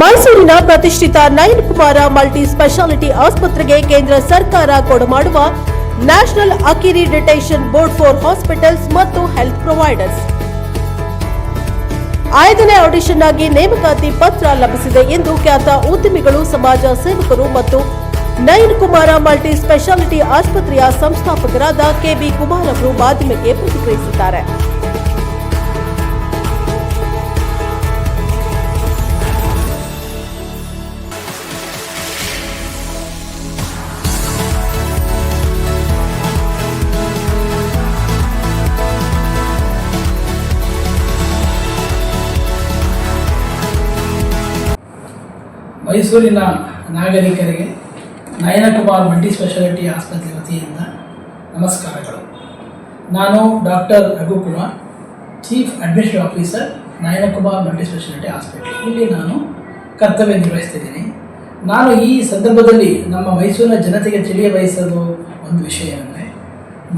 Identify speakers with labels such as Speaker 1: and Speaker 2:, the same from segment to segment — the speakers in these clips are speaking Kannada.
Speaker 1: ಮೈಸೂರಿನ ಪ್ರತಿಷ್ಠಿತ ನಯನ್ ಕುಮಾರ ಮಲ್ಟಿ ಸ್ಪೆಷಾಲಿಟಿ ಆಸ್ಪತ್ರೆಗೆ ಕೇಂದ್ರ ಸರ್ಕಾರ ಕೊಡಮಾಡುವ national accreditation board for hospitals ಮತ್ತು ಹೆಲ್ತ್ ಪ್ರೊವೈಡರ್ಸ್. ಐದನೇ ಆಡಿಷನ್ ಆಗಿ ನೇಮಕಾತಿ ಪತ್ರ ಲಭಿಸಿದೆ ಎಂದು ಖ್ಯಾತ ಉದ್ಯಮಿಗಳು, ಸಮಾಜ ಸೇವಕರು ಮತ್ತು ನಯನ್ ಕುಮಾರ ಮಲ್ಟಿ ಸ್ಪೆಷಾಲಿಟಿ ಆಸ್ಪತ್ರೆಯ ಸಂಸ್ಥಾಪಕರಾದ ಕೆಬಿ ಕುಮಾರ್ ಅವರು ಮಾಧ್ಯಮಕ್ಕೆ ಪ್ರತಿಕ್ರಿಯಿಸಿದ್ದಾರೆ.
Speaker 2: ಮೈಸೂರಿನ ನಾಗರಿಕರಿಗೆ ನಯನಕುಮಾರ್ ಮಲ್ಟಿ ಸ್ಪೆಷಾಲಿಟಿ ಆಸ್ಪತ್ರೆ ವತಿಯಿಂದ ನಮಸ್ಕಾರಗಳು. ನಾನು doctor Raghukumar, chief administrative officer, Nayanakumar multi speciality ಆಸ್ಪತ್ರೆ. ಇಲ್ಲಿ ನಾನು ಕರ್ತವ್ಯ ನಿರ್ವಹಿಸ್ತಿದ್ದೀನಿ. ನಾನು ಈ ಸಂದರ್ಭದಲ್ಲಿ ನಮ್ಮ ಮೈಸೂರಿನ ಜನತೆಗೆ ತಿಳಿಯ ಬಯಸೋದು ಒಂದು ವಿಷಯ ಅಂದರೆ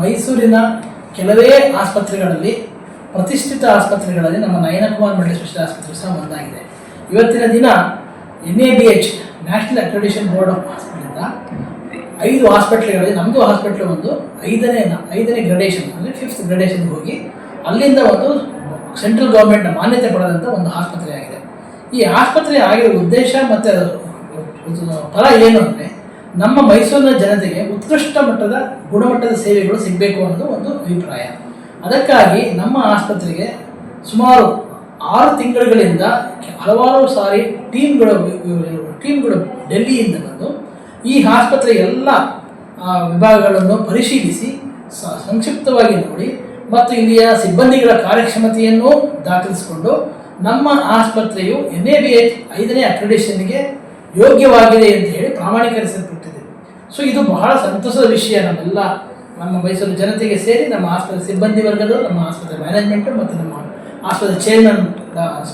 Speaker 2: ಮೈಸೂರಿನ ಕೆಲವೇ ಆಸ್ಪತ್ರೆಗಳಲ್ಲಿ, ಪ್ರತಿಷ್ಠಿತ ಆಸ್ಪತ್ರೆಗಳಲ್ಲಿ ನಮ್ಮ ನಯನಕುಮಾರ್ ಮಲ್ಟಿ ಸ್ಪೆಷಾಲಿಟಿ ಆಸ್ಪತ್ರೆ ಸಹ ಒಂದಾಗಿದೆ. ಇವತ್ತಿನ ದಿನ N A B H national accreditation board of ಹಾಸ್ಪಿಟಲಿಂದ ಐದು ಹಾಸ್ಪಿಟ್ಲ್ಗಳಲ್ಲಿ ನಮ್ಮದು ಹಾಸ್ಪಿಟ್ಲ್ ಒಂದು ಐದನೇ ಐದನೇ ಗ್ರಡೇಷನ್ ಅಂದರೆ ಫಿಫ್ತ್ ಗ್ರಡೇಷನ್ಗೆ ಹೋಗಿ ಅಲ್ಲಿಂದ ಒಂದು ಸೆಂಟ್ರಲ್ ಗೌರ್ಮೆಂಟ್ನ ಮಾನ್ಯತೆ ಪಡೆದಂಥ ಒಂದು ಆಸ್ಪತ್ರೆ ಆಗಿದೆ. ಈ ಆಸ್ಪತ್ರೆ ಆಗಿರೋ ಉದ್ದೇಶ ಮತ್ತು ಫಲ ಏನು ಅಂದರೆ ನಮ್ಮ ಮೈಸೂರಿನ ಜನತೆಗೆ ಉತ್ಕೃಷ್ಟ ಮಟ್ಟದ ಗುಣಮಟ್ಟದ ಸೇವೆಗಳು ಸಿಗಬೇಕು ಅನ್ನೋದು ಒಂದು ಅಭಿಪ್ರಾಯ. ಅದಕ್ಕಾಗಿ ನಮ್ಮ ಆಸ್ಪತ್ರೆಗೆ ಸುಮಾರು ಆರು ತಿಂಗಳುಗಳಿಂದ ಹಲವಾರು ಸಾರಿ ಟೀಮ್ಗಳು ಟೀಮ್ಗಳು ಡೆಲ್ಲಿಯಿಂದ ಬಂದು ಈ ಆಸ್ಪತ್ರೆ ಎಲ್ಲ ವಿಭಾಗಗಳನ್ನು ಪರಿಶೀಲಿಸಿ ಸಂಕ್ಷಿಪ್ತವಾಗಿ ನೋಡಿ ಮತ್ತು ಇಲ್ಲಿಯ ಸಿಬ್ಬಂದಿಗಳ ಕಾರ್ಯಕ್ಷಮತೆಯನ್ನು ದಾಖಲಿಸಿಕೊಂಡು ನಮ್ಮ ಆಸ್ಪತ್ರೆಯು ಎನ್ ಎ ಬಿ ಎಚ್ ಐದನೇ ಅಕ್ರೆಡೇಷನ್ಗೆ ಯೋಗ್ಯವಾಗಿದೆ ಅಂತ ಹೇಳಿ ಪ್ರಾಮಾಣೀಕರಿಸಲ್ಪಟ್ಟಿದೆ. ಸೊ, ಇದು ಬಹಳ ಸಂತಸದ ವಿಷಯ ನಮ್ಮೆಲ್ಲ, ನಮ್ಮ ಮೈಸೂರು ಜನತೆಗೆ ಸೇರಿ ನಮ್ಮ ಆಸ್ಪತ್ರೆ, ಸಿಬ್ಬಂದಿ ವರ್ಗದವರು ನಮ್ಮ ಆಸ್ಪತ್ರೆ ಮ್ಯಾನೇಜ್ಮೆಂಟು ಮತ್ತು ನಮ್ಮ ಆಸ್ಪತ್ರೆ ಚೇರ್ಮನ್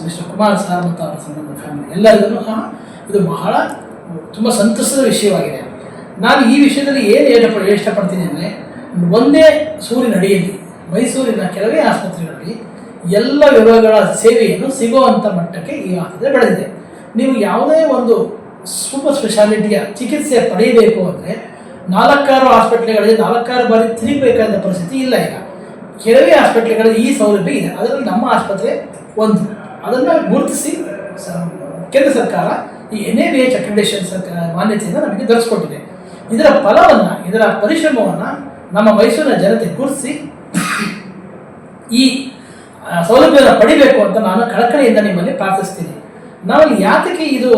Speaker 2: ಮಿಸ್ಟರ್ ಕುಮಾರ್ ಸರ್ ಮತ್ತು ಅವರ ಸಂಬಂಧ ಫ್ಯಾಮಿಲಿ ಎಲ್ಲರಿಗೂ ಸಹ ಇದು ಬಹಳ ತುಂಬ ಸಂತಸದ ವಿಷಯವಾಗಿದೆ. ನಾನು ಈ ವಿಷಯದಲ್ಲಿ ಏನು ಹೇಳಪ ಇಷ್ಟಪಡ್ತೀನಿ ಅಂದರೆ ಒಂದೇ ಸೂರಿನ ಅಡಿಯಲ್ಲಿ, ಮೈಸೂರಿನ ಕೆಲವೇ ಆಸ್ಪತ್ರೆಗಳಲ್ಲಿ ಎಲ್ಲ ವಿಭಾಗಗಳ ಸೇವೆಯನ್ನು ಸಿಗುವಂಥ ಮಟ್ಟಕ್ಕೆ ಈ ಆಸ್ಪತ್ರೆ ಬೆಳೆದಿದೆ. ನೀವು ಯಾವುದೇ ಒಂದು ಸೂಪರ್ ಸ್ಪೆಷಾಲಿಟಿಯ ಚಿಕಿತ್ಸೆ ಪಡೆಯಬೇಕು ಅಂದರೆ ನಾಲ್ಕಾರು ಹಾಸ್ಪಿಟ್ಲ್ಗಳಲ್ಲಿ ನಾಲ್ಕಾರು ಬಾರಿ ತಿರುಗಬೇಕಾದ ಪರಿಸ್ಥಿತಿ ಇಲ್ಲ ಈಗ. ಕೆಲವೇ ಆಸ್ಪತ್ರೆಗಳಲ್ಲಿ ಈ ಸೌಲಭ್ಯ ಇದೆ. ಅದರಲ್ಲಿ ನಮ್ಮ ಆಸ್ಪತ್ರೆ ಒಂದು. ಅದನ್ನು ಗುರುತಿಸಿ ಕೇಂದ್ರ ಸರ್ಕಾರ ಈ N A B H accreditation ಸರ್ಕಾರ ಮಾನ್ಯತೆಯನ್ನು ನಮಗೆ ದೊರಕಿಸ್ಕೊಟ್ಟಿದೆ ಇದರ ಫಲವನ್ನು, ಇದರ ಪರಿಶ್ರಮವನ್ನು ನಮ್ಮ ಮೈಸೂರಿನ ಜನತೆ ಗುರುತಿಸಿ ಈ ಸೌಲಭ್ಯವನ್ನು ಪಡಿಬೇಕು ಅಂತ ನಾನು ಕಳಕಳಿಯಿಂದ ನಿಮ್ಮಲ್ಲಿ ಪ್ರಾರ್ಥಿಸ್ತೀನಿ. ನಾವಲ್ಲಿ ಯಾತಕ್ಕೆ ಇದು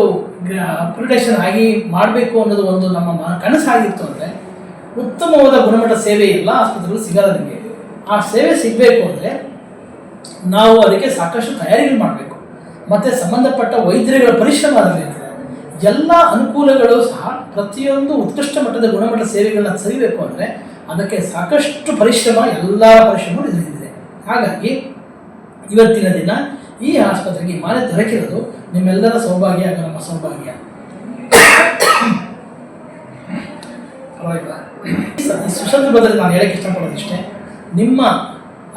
Speaker 2: ಅಪ್ರಿಡೇಷನ್ ಆಗಿ ಮಾಡಬೇಕು ಅನ್ನೋದು ಒಂದು ನಮ್ಮ ಕನಸಾಗಿತ್ತು ಅಂದರೆ ಉತ್ತಮವಾದ ಗುಣಮಟ್ಟ ಸೇವೆ ಎಲ್ಲ ಆಸ್ಪತ್ರೆಗಳು ಸಿಗಲ್ಲ ನಿಮಗೆ. ಆ ಸೇವೆ ಸಿಗಬೇಕು ಅಂದರೆ ನಾವು ಅದಕ್ಕೆ ಸಾಕಷ್ಟು ತಯಾರಿಗಳು ಮಾಡಬೇಕು. ಮತ್ತು ಸಂಬಂಧಪಟ್ಟ ವೈದ್ಯರುಗಳ ಪರಿಶ್ರಮ ಅದರಲ್ಲಿ ಎಲ್ಲ ಅನುಕೂಲಗಳು ಸಹ ಪ್ರತಿಯೊಂದು ಉತ್ಕೃಷ್ಟ ಮಟ್ಟದ ಗುಣಮಟ್ಟದ ಸೇವೆಗಳನ್ನ ಸರಿಬೇಕು ಅಂದರೆ ಅದಕ್ಕೆ ಸಾಕಷ್ಟು ಪರಿಶ್ರಮ, ಎಲ್ಲ ಪರಿಶ್ರಮ ಇದೆ. ಹಾಗಾಗಿ ಇವತ್ತಿನ ದಿನ ಈ ಆಸ್ಪತ್ರೆಗೆ ಮಾನ್ಯ ದೊರಕಿರೋದು ನಿಮ್ಮೆಲ್ಲರ ಸೌಭಾಗ್ಯ ಹಾಗೂ ನಮ್ಮ ಸೌಭಾಗ್ಯ. ಈ ಸಂದರ್ಭದಲ್ಲಿ ನಾನು ಹೇಳಕ್ಕೆ ಇಷ್ಟಪಡೋದಿಷ್ಟೇ. ನಿಮ್ಮ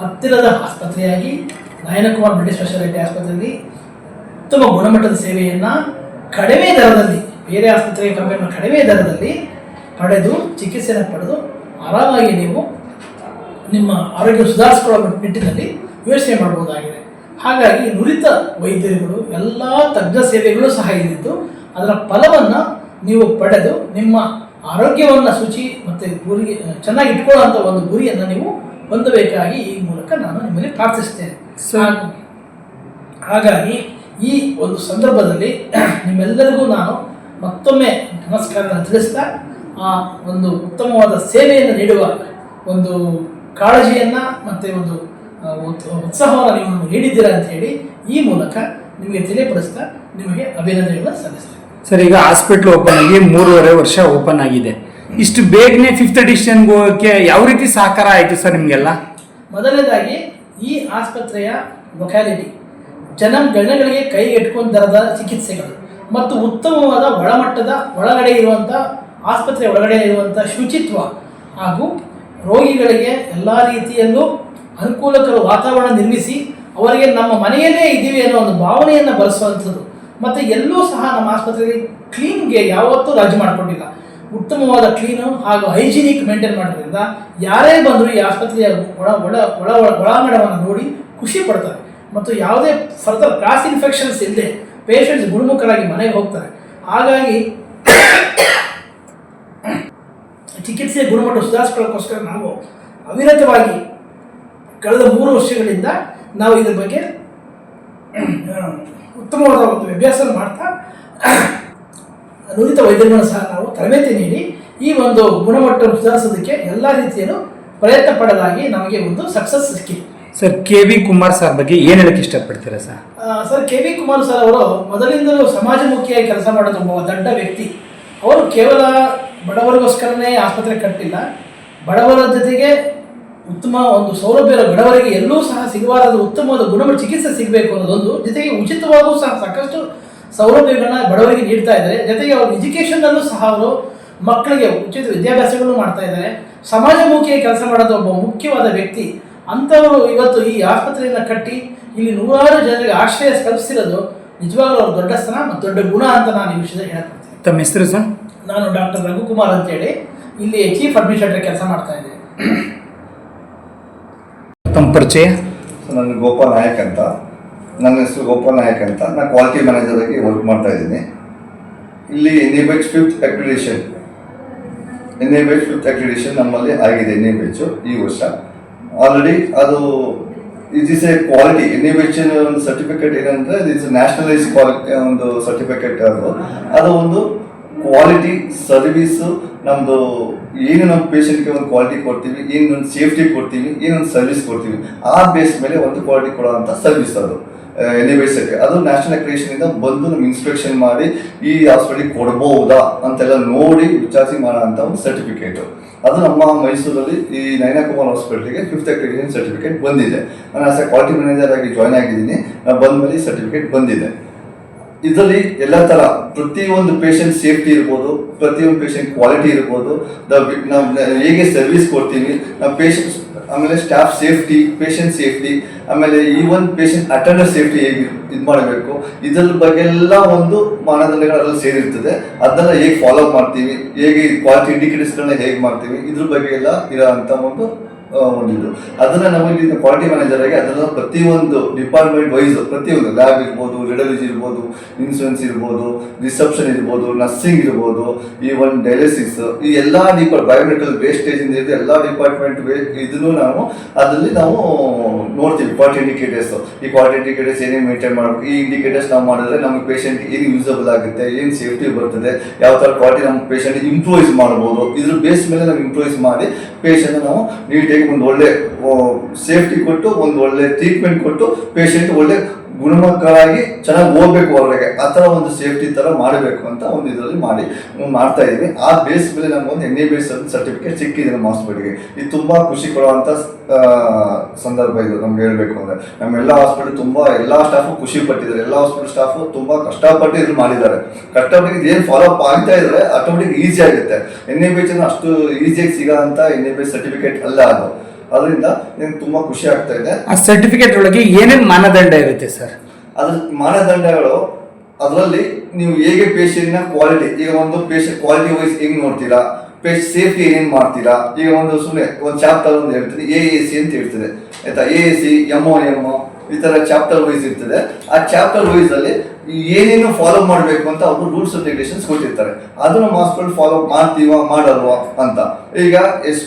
Speaker 2: ಹತ್ತಿರದ ಆಸ್ಪತ್ರೆಯಾಗಿ ನಯನಕುಮಾರ್ ಮಲ್ಟಿ ಸ್ಪೆಷಾಲಿಟಿ ಆಸ್ಪತ್ರೆಯಲ್ಲಿ ಉತ್ತಮ ಗುಣಮಟ್ಟದ ಸೇವೆಯನ್ನು ಕಡಿಮೆ ದರದಲ್ಲಿ, ಬೇರೆ ಆಸ್ಪತ್ರೆಗೆ ಕಂಪೇರ್ ಕಡಿಮೆ ದರದಲ್ಲಿ ಪಡೆದು, ಚಿಕಿತ್ಸೆಯನ್ನು ಪಡೆದು ಆರಾಮಾಗಿ ನೀವು ನಿಮ್ಮ ಆರೋಗ್ಯ ಸುಧಾರಿಸಿಕೊಳ್ಳುವ ನಿಟ್ಟಿನಲ್ಲಿ ಯೋಚನೆ ಮಾಡಬಹುದಾಗಿದೆ. ಹಾಗಾಗಿ ನುರಿತ ವೈದ್ಯರುಗಳು, ಎಲ್ಲ ತಜ್ಞ ಸೇವೆಗಳು ಸಹ ಇದ್ದಿದ್ದು, ಅದರ ಫಲವನ್ನು ನೀವು ಪಡೆದು ನಿಮ್ಮ ಆರೋಗ್ಯವನ್ನು ಶುಚಿ ಮತ್ತು ಗುರಿ ಚೆನ್ನಾಗಿ ಇಟ್ಕೊಳ್ಳೋ ಒಂದು ಗುರಿಯನ್ನು ನೀವು ಹೊಂದಬೇಕಾಗಿ ಈ ಮೂಲಕ ನಾನು ನಿಮ್ಮಲ್ಲಿ ಪ್ರಾರ್ಥಿಸ್ತೇನೆ ಹಾಗ್- ಹಾಗಾಗಿ ಈ ಒಂದು ಸಂದರ್ಭದಲ್ಲಿ ನಿಮ್ಮೆಲ್ಲರಿಗೂ ನಾನು ಮತ್ತೊಮ್ಮೆ ನಮಸ್ಕಾರಗಳನ್ನು ತಿಳಿಸ್ತಾ ಆ ಒಂದು ಉತ್ತಮವಾದ ಸೇವೆಯನ್ನು ನೀಡುವ ಒಂದು ಕಾಳಜಿಯನ್ನು ಮತ್ತು ಒಂದು ಉತ್ಸಾಹವನ್ನು ನೀವು ನಮಗೆ ನೀಡಿದ್ದೀರಾ ಅಂತ ಹೇಳಿ ಈ ಮೂಲಕ ನಿಮಗೆ ತಿಳಿಯಪಡಿಸ್ತಾ ನಿಮಗೆ ಅಭಿನಂದನೆಗಳನ್ನು ಸಲ್ಲಿಸ್ತೇನೆ.
Speaker 3: ಸರ್ ಈಗ ಹಾಸ್ಪಿಟ್ಲ್ ಓಪನ್ ಆಗಿ ಮೂರುವರೆ ವರ್ಷ ಓಪನ್ ಆಗಿದೆ. ಇಷ್ಟು ಬೇಗನೆ ಫಿಫ್ತ್ ಎಡಿಷನ್ಗೆ ಹೋಗೋಕ್ಕೆ ಯಾವ ರೀತಿ ಸಹಕಾರ ಆಯಿತು ಸರ್ ನಿಮಗೆಲ್ಲ?
Speaker 2: ಮೊದಲನೇದಾಗಿ ಈ ಆಸ್ಪತ್ರೆಯ ಲೊಕ್ಯಾಲಿಟಿ ಜನ ಜನಗಳಿಗೆ ಕೈಗೆಟ್ಕೊಂಡು ದರದ ಚಿಕಿತ್ಸೆಗಳು ಮತ್ತು ಉತ್ತಮವಾದ ಒಳಮಟ್ಟದ ಒಳಗಡೆ ಇರುವಂಥ ಆಸ್ಪತ್ರೆ ಒಳಗಡೆ ಇರುವಂಥ ಶುಚಿತ್ವ ಹಾಗೂ ರೋಗಿಗಳಿಗೆ ಎಲ್ಲ ರೀತಿಯಲ್ಲೂ ಅನುಕೂಲಕರ ವಾತಾವರಣ ನಿರ್ಮಿಸಿ ಅವರಿಗೆ ನಮ್ಮ ಮನೆಯಲ್ಲೇ ಇದ್ದೀವಿ ಅನ್ನೋ ಒಂದು ಭಾವನೆಯನ್ನು ಬಳಸುವಂಥದ್ದು. ಮತ್ತು ಎಲ್ಲೂ ಸಹ ನಮ್ಮ ಆಸ್ಪತ್ರೆಯಲ್ಲಿ ಕ್ಲೀನ್ಗೆ ಯಾವತ್ತೂ ರಾಜಿ ಮಾಡಿಕೊಂಡಿಲ್ಲ. ಉತ್ತಮವಾದ ಕ್ಲೀನು ಹಾಗೂ ಹೈಜಿನಿಕ್ ಮೇಂಟೈನ್ ಮಾಡೋದ್ರಿಂದ ಯಾರೇ ಬಂದರೂ ಈ ಆಸ್ಪತ್ರೆಯ ಒಳ ಒಳ ಒಳ ಒಳಾಂಗಣವನ್ನು ನೋಡಿ ಖುಷಿ ಪಡ್ತಾರೆ. ಮತ್ತು ಯಾವುದೇ ಫರ್ದರ್ ಕ್ರಾಸ್ ಇನ್ಫೆಕ್ಷನ್ಸ್ ಇಲ್ಲದೆ ಪೇಷಂಟ್ಸ್ ಗುಣಮುಖರಾಗಿ ಮನೆಗೆ ಹೋಗ್ತಾರೆ. ಹಾಗಾಗಿ ಚಿಕಿತ್ಸೆಯ ಗುಣಮಟ್ಟ ಸುಧಾರಿಸ್ಕೊಳ್ಳೋಕ್ಕೋಸ್ಕರ ನಾವು ಅವಿರತವಾಗಿ ಕಳೆದ ಮೂರು ವರ್ಷಗಳಿಂದ ನಾವು ಇದ್ರ ಬಗ್ಗೆ ಉತ್ತಮವಾದ ಒಂದು ಅಭ್ಯಾಸ ಮಾಡ್ತಾ ನುರಿತ ವೈದ್ಯರುಗಳನ್ನು ಸಹ ನಾವು ತರಬೇತಿ ನೀಡಿ ಈ ಒಂದು ಗುಣಮಟ್ಟವನ್ನು ಸುಧಾರಿಸೋದಕ್ಕೆ ಎಲ್ಲ ರೀತಿಯಲ್ಲೂ ಪ್ರಯತ್ನ ಪಡಲಾಗಿ ನಮಗೆ ಒಂದು ಸಕ್ಸಸ್ ಸಿಕ್ಕಿದೆ.
Speaker 3: Sir K V Kumar sir ಬಗ್ಗೆ ಏನು ಹೇಳಕ್ಕೆ ಇಷ್ಟಪಡ್ತೀರಾ sir
Speaker 2: sir K V Kumar sir ಅವರು ಮೊದಲಿಂದಲೂ ಸಮಾಜಮುಖಿಯಾಗಿ ಕೆಲಸ ಮಾಡೋದು ಬಹಳ ದೊಡ್ಡ ವ್ಯಕ್ತಿ. ಅವರು ಕೇವಲ ಬಡವರಿಗೋಸ್ಕರನೇ ಆಸ್ಪತ್ರೆ ಕಟ್ಟಿಲ್ಲ. ಬಡವರ ಜೊತೆಗೆ ಉತ್ತಮ ಒಂದು ಸೌಲಭ್ಯ ಇರೋ ಬಡವರಿಗೆ ಎಲ್ಲೂ ಸಹ ಸಿಗಬಾರದು ಉತ್ತಮವಾದ ಗುಣಮಟ್ಟ ಚಿಕಿತ್ಸೆ ಸಿಗಬೇಕು ಅನ್ನೋದೊಂದು ಜೊತೆಗೆ ಉಚಿತವಾಗೂ ಸಹ ಸಾಕಷ್ಟು ಸೌಲಭ್ಯಗಳನ್ನ ಬಡವರಿಗೆ ನೀಡ್ತಾ ಇದ್ದಾರೆ. ಜೊತೆಗೆ ಎಜುಕೇಶನ್ ಎಜುಕೇಷನ್ನಲ್ಲೂ ಸಹ ಅವರು ಮಕ್ಕಳಿಗೆ ಉಚಿತ ವಿದ್ಯಾಭ್ಯಾಸಗಳನ್ನು ಮಾಡ್ತಾ ಇದ್ದಾರೆ. ಸಮಾಜಮುಖಿಯಾಗಿ ಕೆಲಸ ಮಾಡೋದು ಒಬ್ಬ ಮುಖ್ಯವಾದ ವ್ಯಕ್ತಿ. ಅಂಥವರು ಇವತ್ತು ಈ ಆಸ್ಪತ್ರೆಯನ್ನು ಕಟ್ಟಿ ಇಲ್ಲಿ ನೂರಾರು ಜನರಿಗೆ ಆಶ್ರಯ ಕಲ್ಪಿಸಿರೋದು ನಿಜವಾಗ್ಲೂ ಅವ್ರ ದೊಡ್ಡ ಸ್ಥಾನ ಮತ್ತು ದೊಡ್ಡ ಗುಣ ಅಂತ ನಾನು ಈ ವಿಷಯದಲ್ಲಿ ಹೇಳ್ಕೊಡ್ತೀನಿ
Speaker 3: ತಮ್ಮ ಹೆಸರು ಸರ್?
Speaker 2: ನಾನು ಡಾಕ್ಟರ್ ರಘುಕುಮಾರ್ ಅಂತೇಳಿ ಇಲ್ಲಿ ಚೀಫ್ ಅಡ್ಮಿನಿಸ್ಟ್ರೇಟರ್ ಕೆಲಸ ಮಾಡ್ತಾ ಇದ್ದೀನಿ.
Speaker 3: ತಮ್ಮ ಪರಿಚಯ?
Speaker 4: ನನ್ನ ನಾನು ಗೋಪಾಲ್ ನಾಯಕ್ ಅಂತ. ನನ್ನ ಹೆಸರು ಗೋಪಾಲ್ ನಾಯಕ್ ಅಂತ. ನಾನು ಕ್ವಾಲಿಟಿ ಮ್ಯಾನೇಜರ್ ಆಗಿ ವರ್ಕ್ ಮಾಡ್ತಾ ಇದ್ದೀನಿ. ಇಲ್ಲಿ N A B H fifth accreditation N A B H fifth accreditation ನಮ್ಮಲ್ಲಿ ಆಗಿದೆ ಎನ್ ಎ ಬೆಚ್ ಈ ವರ್ಷ. ಆಲ್ರೆಡಿ ಅದು it is a quality N ಒಂದು ಸರ್ಟಿಫಿಕೇಟ್ ಏನಂದ್ರೆ ಇಟ್ಸ್ ನ್ಯಾಷನಲೈಸ್ ಕ್ವಾಲಿಟಿ ಒಂದು ಸರ್ಟಿಫಿಕೇಟ್ ಅದು. ಅದು ಒಂದು ಕ್ವಾಲಿಟಿ ಸರ್ವಿಸು ನಮ್ಮದು ಏನು ನಮ್ಮ ಪೇಷಂಟ್ಗೆ ಒಂದು ಕ್ವಾಲಿಟಿ ಕೊಡ್ತೀವಿ ಏನು ಒಂದು ಸೇಫ್ಟಿ ಕೊಡ್ತೀವಿ ಏನೊಂದು ಸರ್ವಿಸ್ ಕೊಡ್ತೀವಿ, ಆ ಬೇಸ್ ಮೇಲೆ ಒಂದು ಕ್ವಾಲಿಟಿ ಕೊಡೋವಂಥ ಸರ್ವಿಸ್ ಅದು. ಯೂನಿವರ್ಸಿಟಿ ಅದು ನ್ಯಾಷನಲ್ ಅಕ್ರಿಡೇಷನ್ ಇಂದ ಬಂದು ನಮ್ಗೆ ಇನ್ಸ್ಪೆಕ್ಷನ್ ಮಾಡಿ ಈ ಹಾಸ್ಪಿಟಲ್ ಕೊಡ್ಬೋದಾ ಅಂತೆಲ್ಲ ನೋಡಿ ವಿಚಾರಿಸಿ ಮಾಡೋಂಥ ಒಂದು ಸರ್ಟಿಫಿಕೇಟ್ ಅದು ನಮ್ಮ ಮೈಸೂರಲ್ಲಿ ಈ ನೈನಾಕುಮಾರ್ ಹಾಸ್ಪಿಟಲ್ಗೆ ಫಿಫ್ತ್ ಅಕ್ರಿಡೇಷನ್ ಸರ್ಟಿಫಿಕೇಟ್ ಬಂದಿದೆ. ನಾನು ಆಸ್ ಎ ಕ್ವಾಲಿಟಿ ಮ್ಯಾನೇಜರ್ ಆಗಿ ಜಾಯ್ನ್ ಆಗಿದ್ದೀನಿ. ನಾನು ಬಂದ ಮೇಲೆ ಸರ್ಟಿಫಿಕೇಟ್ ಬಂದಿದೆ. ಇದರಲ್ಲಿ ಎಲ್ಲ ತರ ಪ್ರತಿಯೊಂದು ಪೇಷಂಟ್ ಸೇಫ್ಟಿ ಇರ್ಬೋದು, ಪ್ರತಿಯೊಂದು ಪೇಷಂಟ್ ಕ್ವಾಲಿಟಿ ಇರ್ಬೋದು. ದ ನಾವು ಹೇಗೆ ಸರ್ವಿಸ್ ಕೊಡ್ತೀವಿ, ನಾವು ಪೇಷಂಟ್ ಆಮೇಲೆ ಸ್ಟಾಫ್ ಸೇಫ್ಟಿ ಪೇಷಂಟ್ ಸೇಫ್ಟಿ ಆಮೇಲೆ ಈ ಒಂದು ಪೇಷಂಟ್ ಅಟೆಂಡರ್ ಸೇಫ್ಟಿ ಹೇಗೆ ಇದು ಮಾಡಬೇಕು ಇದ್ರ ಬಗ್ಗೆ ಎಲ್ಲ ಒಂದು ಮಾನದಂಡಗಳಲ್ಲಿ ಸೇರಿರ್ತದೆ. ಅದನ್ನ ಹೇಗೆ ಫಾಲೋ ಮಾಡ್ತೀವಿ, ಹೇಗೆ ಕ್ವಾಲಿಟಿ ಇಂಡಿಕೇಟರ್ಸ್ಗಳನ್ನ ಹೇಗೆ ಮಾಡ್ತೀವಿ, ಇದ್ರ ಬಗ್ಗೆ ಎಲ್ಲ ಇರೋ ಅಂತ ಒಂದು ಆ, ಒಂದಿದು ಅದನ್ನ ನಮಗೆ ಕ್ವಾಲಿಟಿ ಮ್ಯಾನೇಜರ್ ಆಗಿ ಅದರ ಪ್ರತಿಯೊಂದು ಡಿಪಾರ್ಟ್ಮೆಂಟ್ ವೈಸ್ ಪ್ರತಿಯೊಂದು ಲ್ಯಾಬ್ ಇರ್ಬೋದು ರೆಡಲಜಿ ಇರ್ಬೋದು ಇನ್ಸೂರೆನ್ಸ್ ಇರ್ಬೋದು ರಿಸೆಪ್ಷನ್ ಇರ್ಬೋದು ನರ್ಸಿಂಗ್ ಇರ್ಬೋದು ಈ ಒಂದು ಡಯಾಲಿಸಿಸ್ ಈ ಎಲ್ಲ ಡಿಪಾರ್ಟ್ ಬಯೋಮೆಡಿಕಲ್ ವೇಸ್ಟೇಜ್ ಇಂದ ಎಲ್ಲಾ ಡಿಪಾರ್ಟ್ಮೆಂಟ್ ಇದನ್ನು ನಾವು ಅದರಲ್ಲಿ ನಾವು ನೋಡ್ತೀವಿ ಕ್ವಾಲಿಟಿ ಇಂಡಿಕೇಟರ್ಸ್ ಈ ಕ್ವಾಲಿಟಿ ಇಂಡಿಕೇಟರ್ಸ್ ಏನೇನು ಮೇಂಟೈನ್ ಮಾಡಬೇಕು? ಈ ಇಂಡಿಕೇಟರ್ಸ್ ನಾವು ಮಾಡಿದ್ರೆ ನಮಗೆ ಪೇಷಂಟ್ ಏನು ಯೂಸಬಲ್ ಆಗುತ್ತೆ ಏನು ಸೇಫ್ಟಿ ಬರ್ತದೆ ಯಾವ ಥರ ಕ್ವಾಲಿಟಿ ನಮ್ಮ ಪೇಷಂಟ್ ಇಂಪ್ರೂವೈಸ್ ಮಾಡ್ಬೋದು ಇದ್ರ ಬೇಸ್ ಮೇಲೆ ನಾವು ಇಂಪ್ರೂವೈಸ್ ಮಾಡಿ ಪೇಷಂಟ್ ನಾವು ನೀಟಾಗಿ ಒಂದು ಒಳ್ಳೆ ಸೇಫ್ಟಿ ಕೊಟ್ಟು ಒಂದು ಒಳ್ಳೆ ಟ್ರೀಟ್ಮೆಂಟ್ ಕೊಟ್ಟು ಪೇಷಂಟ್ ಒಳ್ಳೆ ಗುಣಮುಖರಾಗಿ ಚೆನ್ನಾಗಿ ಹೋಗ್ಬೇಕು ಹೊರಗೆ ಆ ಥರ ಒಂದು ಸೇಫ್ಟಿ ಥರ ಮಾಡಬೇಕು ಅಂತ ಒಂದು ಇದರಲ್ಲಿ ಮಾಡಿ, ಮಾಡ್ತಾ ಇದ್ದೀವಿ. ಆ ಬೇಸ್ ಮೇಲೆ ನಮ್ಗೆ ಒಂದು ಎನ್ ಎ ಬೇಸ್ ಸರ್ಟಿಫಿಕೇಟ್ ಸಿಕ್ಕಿದೆ ನಮ್ಮ ಹಾಸ್ಪಿಟಲ್ಗೆ. ಇದು ತುಂಬ ಖುಷಿ ಕೊಡುವಂಥ ಸಂದರ್ಭ ಇದು ನಮ್ಗೆ ಹೇಳ್ಬೇಕು ಅಂದ್ರೆ. ನಮ್ಮೆಲ್ಲ ಹಾಸ್ಪಿಟಲ್ ತುಂಬಾ, ಎಲ್ಲ ಸ್ಟಾಫು ಖುಷಿ ಪಟ್ಟಿದ್ದಾರೆ. ಎಲ್ಲ ಹಾಸ್ಪಿಟಲ್ ಸ್ಟಾಫು ತುಂಬಾ ಕಷ್ಟಪಟ್ಟು ಇದು ಮಾಡಿದ್ದಾರೆ. ಕಷ್ಟಪಟ್ಟು ಏನು ಫಾಲೋ ಅಪ್ ಆಗ್ತಾ ಇದ್ರೆ ಆಟೋಮೆಟಿಕ್ ಈಸಿ ಆಗುತ್ತೆ. ಎನ್ ಎ ಬೇಚ್ ಅಷ್ಟು ಈಸಿಯಾಗಿ ಸಿಗೋಂಥ N A B H certificate ಅಲ್ಲ ಅದು. ಅದರಿಂದ ನಿಮ್ಗೆ ತುಂಬಾ ಖುಷಿ ಆಗ್ತಾ ಇದೆ.
Speaker 3: ಆ ಸರ್ಟಿಫಿಕೇಟ್ ಒಳಗೆ ಏನೇನು ಮಾನದಂಡ ಇರುತ್ತೆ ಸರ್?
Speaker 4: ಅದ್ರ ಮಾನದಂಡಗಳು ಅದರಲ್ಲಿ ನೀವು ಹೇಗೆ ಪೇಷಂಟ್ನ ಕ್ವಾಲಿಟಿ ಈಗ ಒಂದು ಪೇಷಂಟ್ ಕ್ವಾಲಿಟಿ ವೈಸ್ ಹೆಂಗ್ ನೋಡ್ತೀರಾ? ಪೇಷ್ ಸೇಫ್ಟಿ ಏನೇನು ಮಾಡ್ತೀರಾ? ಈಗ ಒಂದು ಸುಮ್ಮನೆ ಒಂದು ಚಾಪ್ಟರ್ ಒಂದು ಹೇಳ್ತದೆ ಎ ಎ ಸಿ ಅಂತ ಹೇಳ್ತದೆ ಆಯ್ತಾ? A A C M O M ಈ ಥರ ಚಾಪ್ಟರ್ ವೈಸ್ ಇರ್ತದೆ. ಆ ಚಾಪ್ಟರ್ ವೈಸ್ ಅಲ್ಲಿ ಏನೇನು ಫಾಲೋ ಮಾಡಬೇಕು ಅಂತ ಅವರು ರೂಲ್ಸ್ ಅಂಡ್ ರೆಗ್ಯುಲೇಷನ್ಸ್ ಕೊಟ್ಟಿರ್ತಾರೆ. ಅದನ್ನು ಮಾಸ್ಕೊಂಡು ಫಾಲೋ ಮಾಡ್ತೀವಾ ಮಾಡಲ್ವಾ ಅಂತ. ಈಗ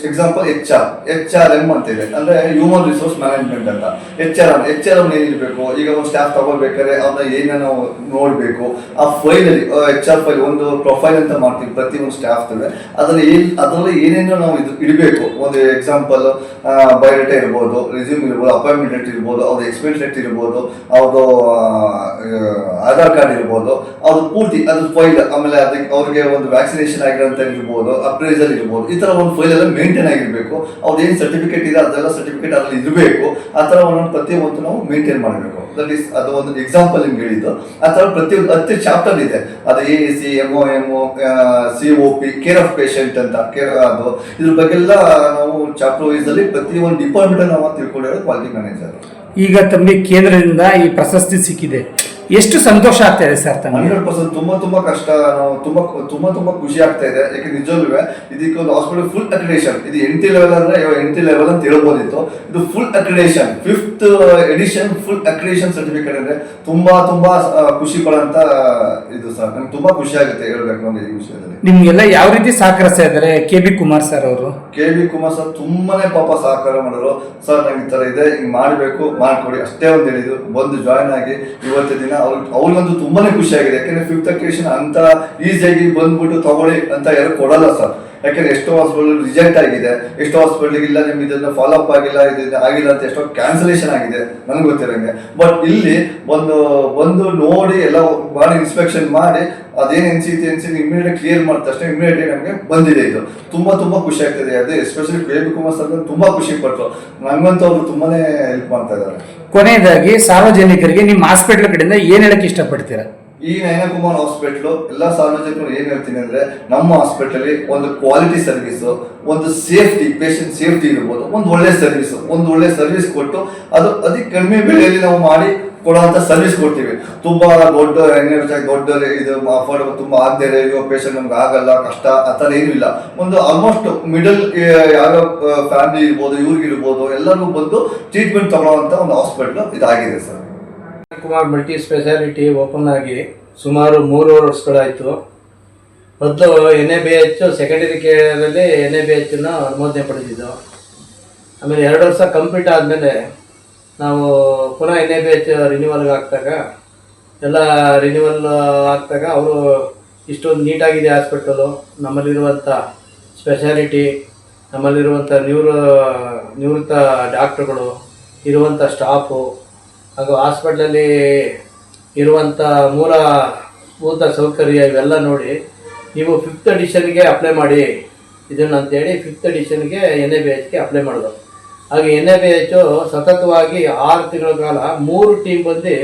Speaker 4: example H R H R M ಅಂತ ಇದೆ ಅಂದ್ರೆ ಹ್ಯೂಮನ್ ರಿಸೋರ್ಸ್ ಮ್ಯಾನೇಜ್ಮೆಂಟ್ ಅಂತ. ಎಚ್ ಆರ್ ಎಚ್ ಆರ್ ಏನಿರಬೇಕು? ಈಗ ಒಂದು ಸ್ಟಾಫ್ ತಗೋಬೇಕಾದ್ರೆ ಅವ್ನ ಏನೇನು ನೋಡ್ಬೇಕು. ಆ ಫೈಲ್ ಅಲ್ಲಿ ಎಚ್ ಆರ್ ಫೈಲ್ ಒಂದು ಪ್ರೊಫೈಲ್ ಅಂತ ಮಾಡ್ತೀವಿ ಪ್ರತಿ ಒಂದು ಸ್ಟಾಫ್ ಅದ್ರಲ್ಲಿ ಏನ್ ಅದರಲ್ಲಿ ಏನೇನೋ ನಾವು ಇದು ಇಡಬೇಕು. ಒಂದು ಎಕ್ಸಾಂಪಲ್ ಬಯೋಡೇಟಾ ಇರ್ಬೋದು ರೆಸ್ಯೂಮ್ ಇರ್ಬೋದು ಅಪಾಯಿಂಟ್ಮೆಂಟ್ ಲೆಟ್ ಇರ್ಬೋದು ಅವ್ರ ಎಕ್ಸ್ಪೀರಿಯನ್ಸ್ ಲೆಟ್ ಇರ್ಬೋದು ಅವ್ರದ್ದು ಆಧಾರ್ ಕಾರ್ಡ್ ಇರ್ಬೋದು ಅವ್ರದ್ದು ಪೂರ್ತಿ ಅದು ಫೈಲ್ ಆಮೇಲೆ ಅದಕ್ಕೆ ಅವ್ರಿಗೆ ಒಂದು ವ್ಯಾಕ್ಸಿನೇಷನ್ ಆಗಿರೋಂಥ ಇರ್ಬೋದು ಅಪ್ರೈಸಲ್ ಇರ್ಬೋದು, ಈ ತರ ಒಂದು ಫೈಲ್ ಎಲ್ಲ ಮೇಂಟೈನ್ ಆಗಿರಬೇಕು. ಅವ್ರು ಏನು ಸರ್ಟಿಫಿಕೇಟ್ ಇದೆ, ಅದೆಲ್ಲ ಸರ್ಟಿಫಿಕೇಟ್ ಅಲ್ಲಿ ಇರಬೇಕು. ಆ ಥರ ಒಂದೊಂದು ಪ್ರತಿಯೊಂದು ನಾವು ಮೇಂಟೈನ್ ಮಾಡಬೇಕು. ದಟ್ ಇಸ್ ಅದು ಒಂದು ಎಕ್ಸಾಂಪಲ್ ನಿಮ್ಗೆ ಹೇಳಿದ್ದು. ಆ ಥರ ಪ್ರತಿಯೊಂದು ಹತ್ತು ಚಾಪ್ಟರ್ ಇದೆ. ಅದು A C M O M C O P care of patient ಅಂತ ಕೇರ್ ಅದು. ಇದ್ರ ಬಗ್ಗೆ ಎಲ್ಲ ನಾವು ಚಾಪ್ಟರ್ ವೈಸ್ ಅಲ್ಲಿ ಪ್ರತಿಯೊಂದು ಡಿಪಾರ್ಟ್ಮೆಂಟ್ ನಾವು ತಿಳ್ಕೊಂಡು ಕ್ವಾಲಿಟಿ ಮ್ಯಾನೇಜರ್
Speaker 3: ಈಗ ತಮಗೆ ಕೇಂದ್ರದಿಂದ ಈ ಪ್ರಶಸ್ತಿ ಸಿಕ್ಕಿದೆ. ಎಷ್ಟು ಸಂತೋಷ ಆಗ್ತಾ ಇದೆ ಸರ್ ತಮಗೆ?
Speaker 4: ಹಂಡ್ರೆಡ್ ಪರ್ಸೆಂಟ್ ತುಂಬಾ ತುಂಬಾ ಕಷ್ಟ ನಾವು ತುಂಬಾ ತುಂಬಾ ತುಂಬಾ ಖುಷಿ ಆಗ್ತಾ ಇದೆ. ಯಾಕೆ ನಿಜವಲ್ಲೂ ಇದಕ್ಕೆ ಒಂದು ಹಾಸ್ಪಿಟಲ್ ಫುಲ್ ಅಕ್ರಿಡೇಷನ್ ಇದು ಎಂಟಿ ಲೆವೆಲ್ ಅಂದ್ರೆ ಎಂಟಿ ಲೆವೆಲ್ ಅಂತ ಹೇಳ್ಬೋದಿತ್ತು. ಇದು full accreditation fifth edition full accreditation certificate ಅಂದ್ರೆ ತುಂಬಾ ತುಂಬಾ ಖುಷಿ ಪಡೋಂತ ಇದು ಸರ್. ನಂಗೆ ತುಂಬಾ ಖುಷಿ ಆಗುತ್ತೆ ಹೇಳ್ಬೇಕು ಅಂದ್ರೆ ಈ ವಿಷಯದಲ್ಲಿ.
Speaker 3: ನಿಮ್ಗೆಲ್ಲ ಯಾವ ರೀತಿ ಸಹಕರಿಸ್ತಾ ಇದ್ದಾರೆ? ಕೆ ಬಿ ಕುಮಾರ್ ಸರ್ ಅವರು?
Speaker 4: ಕೆ ಬಿ ಕುಮಾರ್ ಸರ್ ತುಂಬಾನೇ ಪಾಪ ಸಹಕಾರ ಮಾಡಿದ್ರು ಸರ್ ನಂಗೆ ಈ ತರ ಇದೆ ಹಿಂಗ್ ಮಾಡ್ಬೇಕು ಮಾಡ್ಕೊಡಿ. ಅಷ್ಟೇ ಒಂದು ಹೇಳಿದ್ರು ಬಂದು ಜಾಯಿನ್ ಆಗಿ ಇವತ್ತಿನ ದಿನ ಅವ್ರಿಗಂತೂ ತುಂಬಾನೇ ಖುಷಿ ಆಗಿದೆ ಯಾಕಂದ್ರೆ ಫಿಫ್ತ್ ಅಕೇಶನ್ ಅಂತ ಈಸಿಯಾಗಿ ಬಂದ್ಬಿಟ್ಟು ತಗೊಳ್ಳಿ ಅಂತ ಯಾರು ಕೊಡಲ್ಲ ಸರ್. ಯಾಕಂದ್ರೆ ಎಷ್ಟೋ ಹಾಸ್ಪಿಟಲ್ ರಿಜೆಕ್ಟ್ ಆಗಿದೆ, ಎಷ್ಟೋ ಹಾಸ್ಪಿಟಲ್ ಇಲ್ಲ, ನಿಮ್ಗೆ ಇದನ್ನ ಫಾಲೋ ಅಪ್ ಆಗಿಲ್ಲ ಇದು ಆಗಿಲ್ಲ ಅಂತ ಎಷ್ಟೋ ಕ್ಯಾನ್ಸಲೇಷನ್ ಆಗಿದೆ, ನನಗೆ ಗೊತ್ತಿರಂಗೆ. ಬಟ್ ಇಲ್ಲಿ ಒಂದು ಬಂದು ನೋಡಿ ಎಲ್ಲ ಮಾಡಿ ಇನ್ಸ್ಪೆಕ್ಷನ್ ಮಾಡಿ, ಅದೇನು ಎನ್ಸಿತಿ ಎನ್ಸಿತಿ ಇಮಿಡಿಯೇಟ್ ಕ್ಲಿಯರ್ ಮಾಡಿದ ತಕ್ಷಣ ಇಮಿಡಿಯೇಟ್ಲಿ ನಮಗೆ ಬಂದಿದೆ ಇದು. ತುಂಬಾ ತುಂಬಾ ಖುಷಿ ಆಗ್ತದೆ. ಅದೇ especially K B Kumar sir ತುಂಬಾ ಖುಷಿ ಪಟ್ಟರು ನಂಗಂತೂ ಅವರು ತುಂಬಾನೇ ಹೆಲ್ಪ್ ಮಾಡ್ತಾ ಇದ್ದಾರೆ.
Speaker 3: ಕೊನೆಯದಾಗಿ ಸಾರ್ವಜನಿಕರಿಗೆ ನಿಮ್ಮ ಹಾಸ್ಪಿಟಲ್ ಕಡೆಯಿಂದ ಏನು ಹೇಳಕ್ ಇಷ್ಟಪಡ್ತೀರಾ?
Speaker 4: ಈ ನಯನಕುಮಾರ್ ಹಾಸ್ಪಿಟ್ಲು ಎಲ್ಲ ಸಾರ್ವಜನಿಕರು ಏನು ಹೇಳ್ತೀನಿ ಅಂದ್ರೆ ನಮ್ಮ ಹಾಸ್ಪಿಟಲ್ ಒಂದು ಕ್ವಾಲಿಟಿ ಸರ್ವಿಸ್ ಒಂದು ಸೇಫ್ಟಿ ಪೇಷಂಟ್ ಸೇಫ್ಟಿ ಇರ್ಬೋದು, ಒಂದು ಒಳ್ಳೆ ಸರ್ವಿಸ್ ಒಂದು ಒಳ್ಳೆ ಸರ್ವಿಸ್ ಕೊಟ್ಟು ಅದು ಅತಿ ಕಡಿಮೆ ಬೆಲೆಯಲ್ಲಿ ನಾವು ಮಾಡಿ ಕೊಡುವಂತ ಸರ್ವಿಸ್ ಕೊಡ್ತೀವಿ. ತುಂಬಾ ದೊಡ್ಡ ದೊಡ್ಡ ಇದು ಅಫೋರ್ಡ್ ತುಂಬಾ ಆಗದೆ ಇರೋ ಪೇಷಂಟ್ ನಮ್ಗೆ ಆಗಲ್ಲ, ಕಷ್ಟ ಆ ಥರ ಏನೂ ಇಲ್ಲ. ಒಂದು ಆಲ್ಮೋಸ್ಟ್ ಮಿಡಲ್ ಯಾವ ಫ್ಯಾಮಿಲಿ ಇರ್ಬೋದು ಇವ್ರಿಗೆ ಇರ್ಬೋದು ಎಲ್ಲರಿಗೂ ಬಂದು ಟ್ರೀಟ್ಮೆಂಟ್ ತಗೊಳ್ಳುವಂತ ಒಂದು ಹಾಸ್ಪಿಟ್ಲು ಇದಾಗಿದೆ sir.
Speaker 5: Kumar multi speciality open ಆಗಿ ಸುಮಾರು ಮೂರುವರೆ ವರ್ಷಗಳಾಯಿತು. ಮೊದಲು N A B H secondary ಕೇರಲ್ಲಿ N A B ಎಚ್ಚನ್ನು ಅನುಮೋದನೆ ಪಡೆದಿದ್ದು. ಆಮೇಲೆ ಎರಡು ವರ್ಷ ಕಂಪ್ಲೀಟ್ ಆದಮೇಲೆ ನಾವು ಪುನಃ ಎನ್ ಎ ಬಿ ಎಚ್ ರಿನ್ಯೂವಲ್ಗೆ ಹಾಕ್ದಾಗ, ಎಲ್ಲ ರಿನ್ಯೂವಲ್ ಹಾಕ್ದಾಗ ಅವರು ಇಷ್ಟೊಂದು ನೀಟಾಗಿದೆ ಹಾಸ್ಪಿಟಲು ನಮ್ಮಲ್ಲಿರುವಂಥ ಸ್ಪೆಷಾಲಿಟಿ ನಮ್ಮಲ್ಲಿರುವಂಥ ನಿವೃ ನಿವೃತ್ತ ಡಾಕ್ಟ್ರುಗಳು ಇರುವಂಥ ಸ್ಟಾಫು ಹಾಗೂ ಹಾಸ್ಪಿಟ್ಲಲ್ಲಿ ಇರುವಂಥ ಮೂಲ ಮೂಲಭೂತ ಸೌಕರ್ಯ ಇವೆಲ್ಲ ನೋಡಿ ನೀವು ಫಿಫ್ತ್ ಅಡಿಷನ್ಗೆ ಅಪ್ಲೈ ಮಾಡಿ ಇದನ್ನು ಅಂತೇಳಿ ಫಿಫ್ತ್ ಅಡಿಷನ್ಗೆ ಎನ್ ಎ ಬಿ ಎಚ್ಗೆ ಅಪ್ಲೈ ಮಾಡಿದ್ರು ಹಾಗೆ ಎನ್ ಎ ಬಿ ಎಚ್ ಸತತವಾಗಿ ಆರು ತಿಂಗಳ ಕಾಲ ಮೂರು ಟೀಮ್ ಬಂದು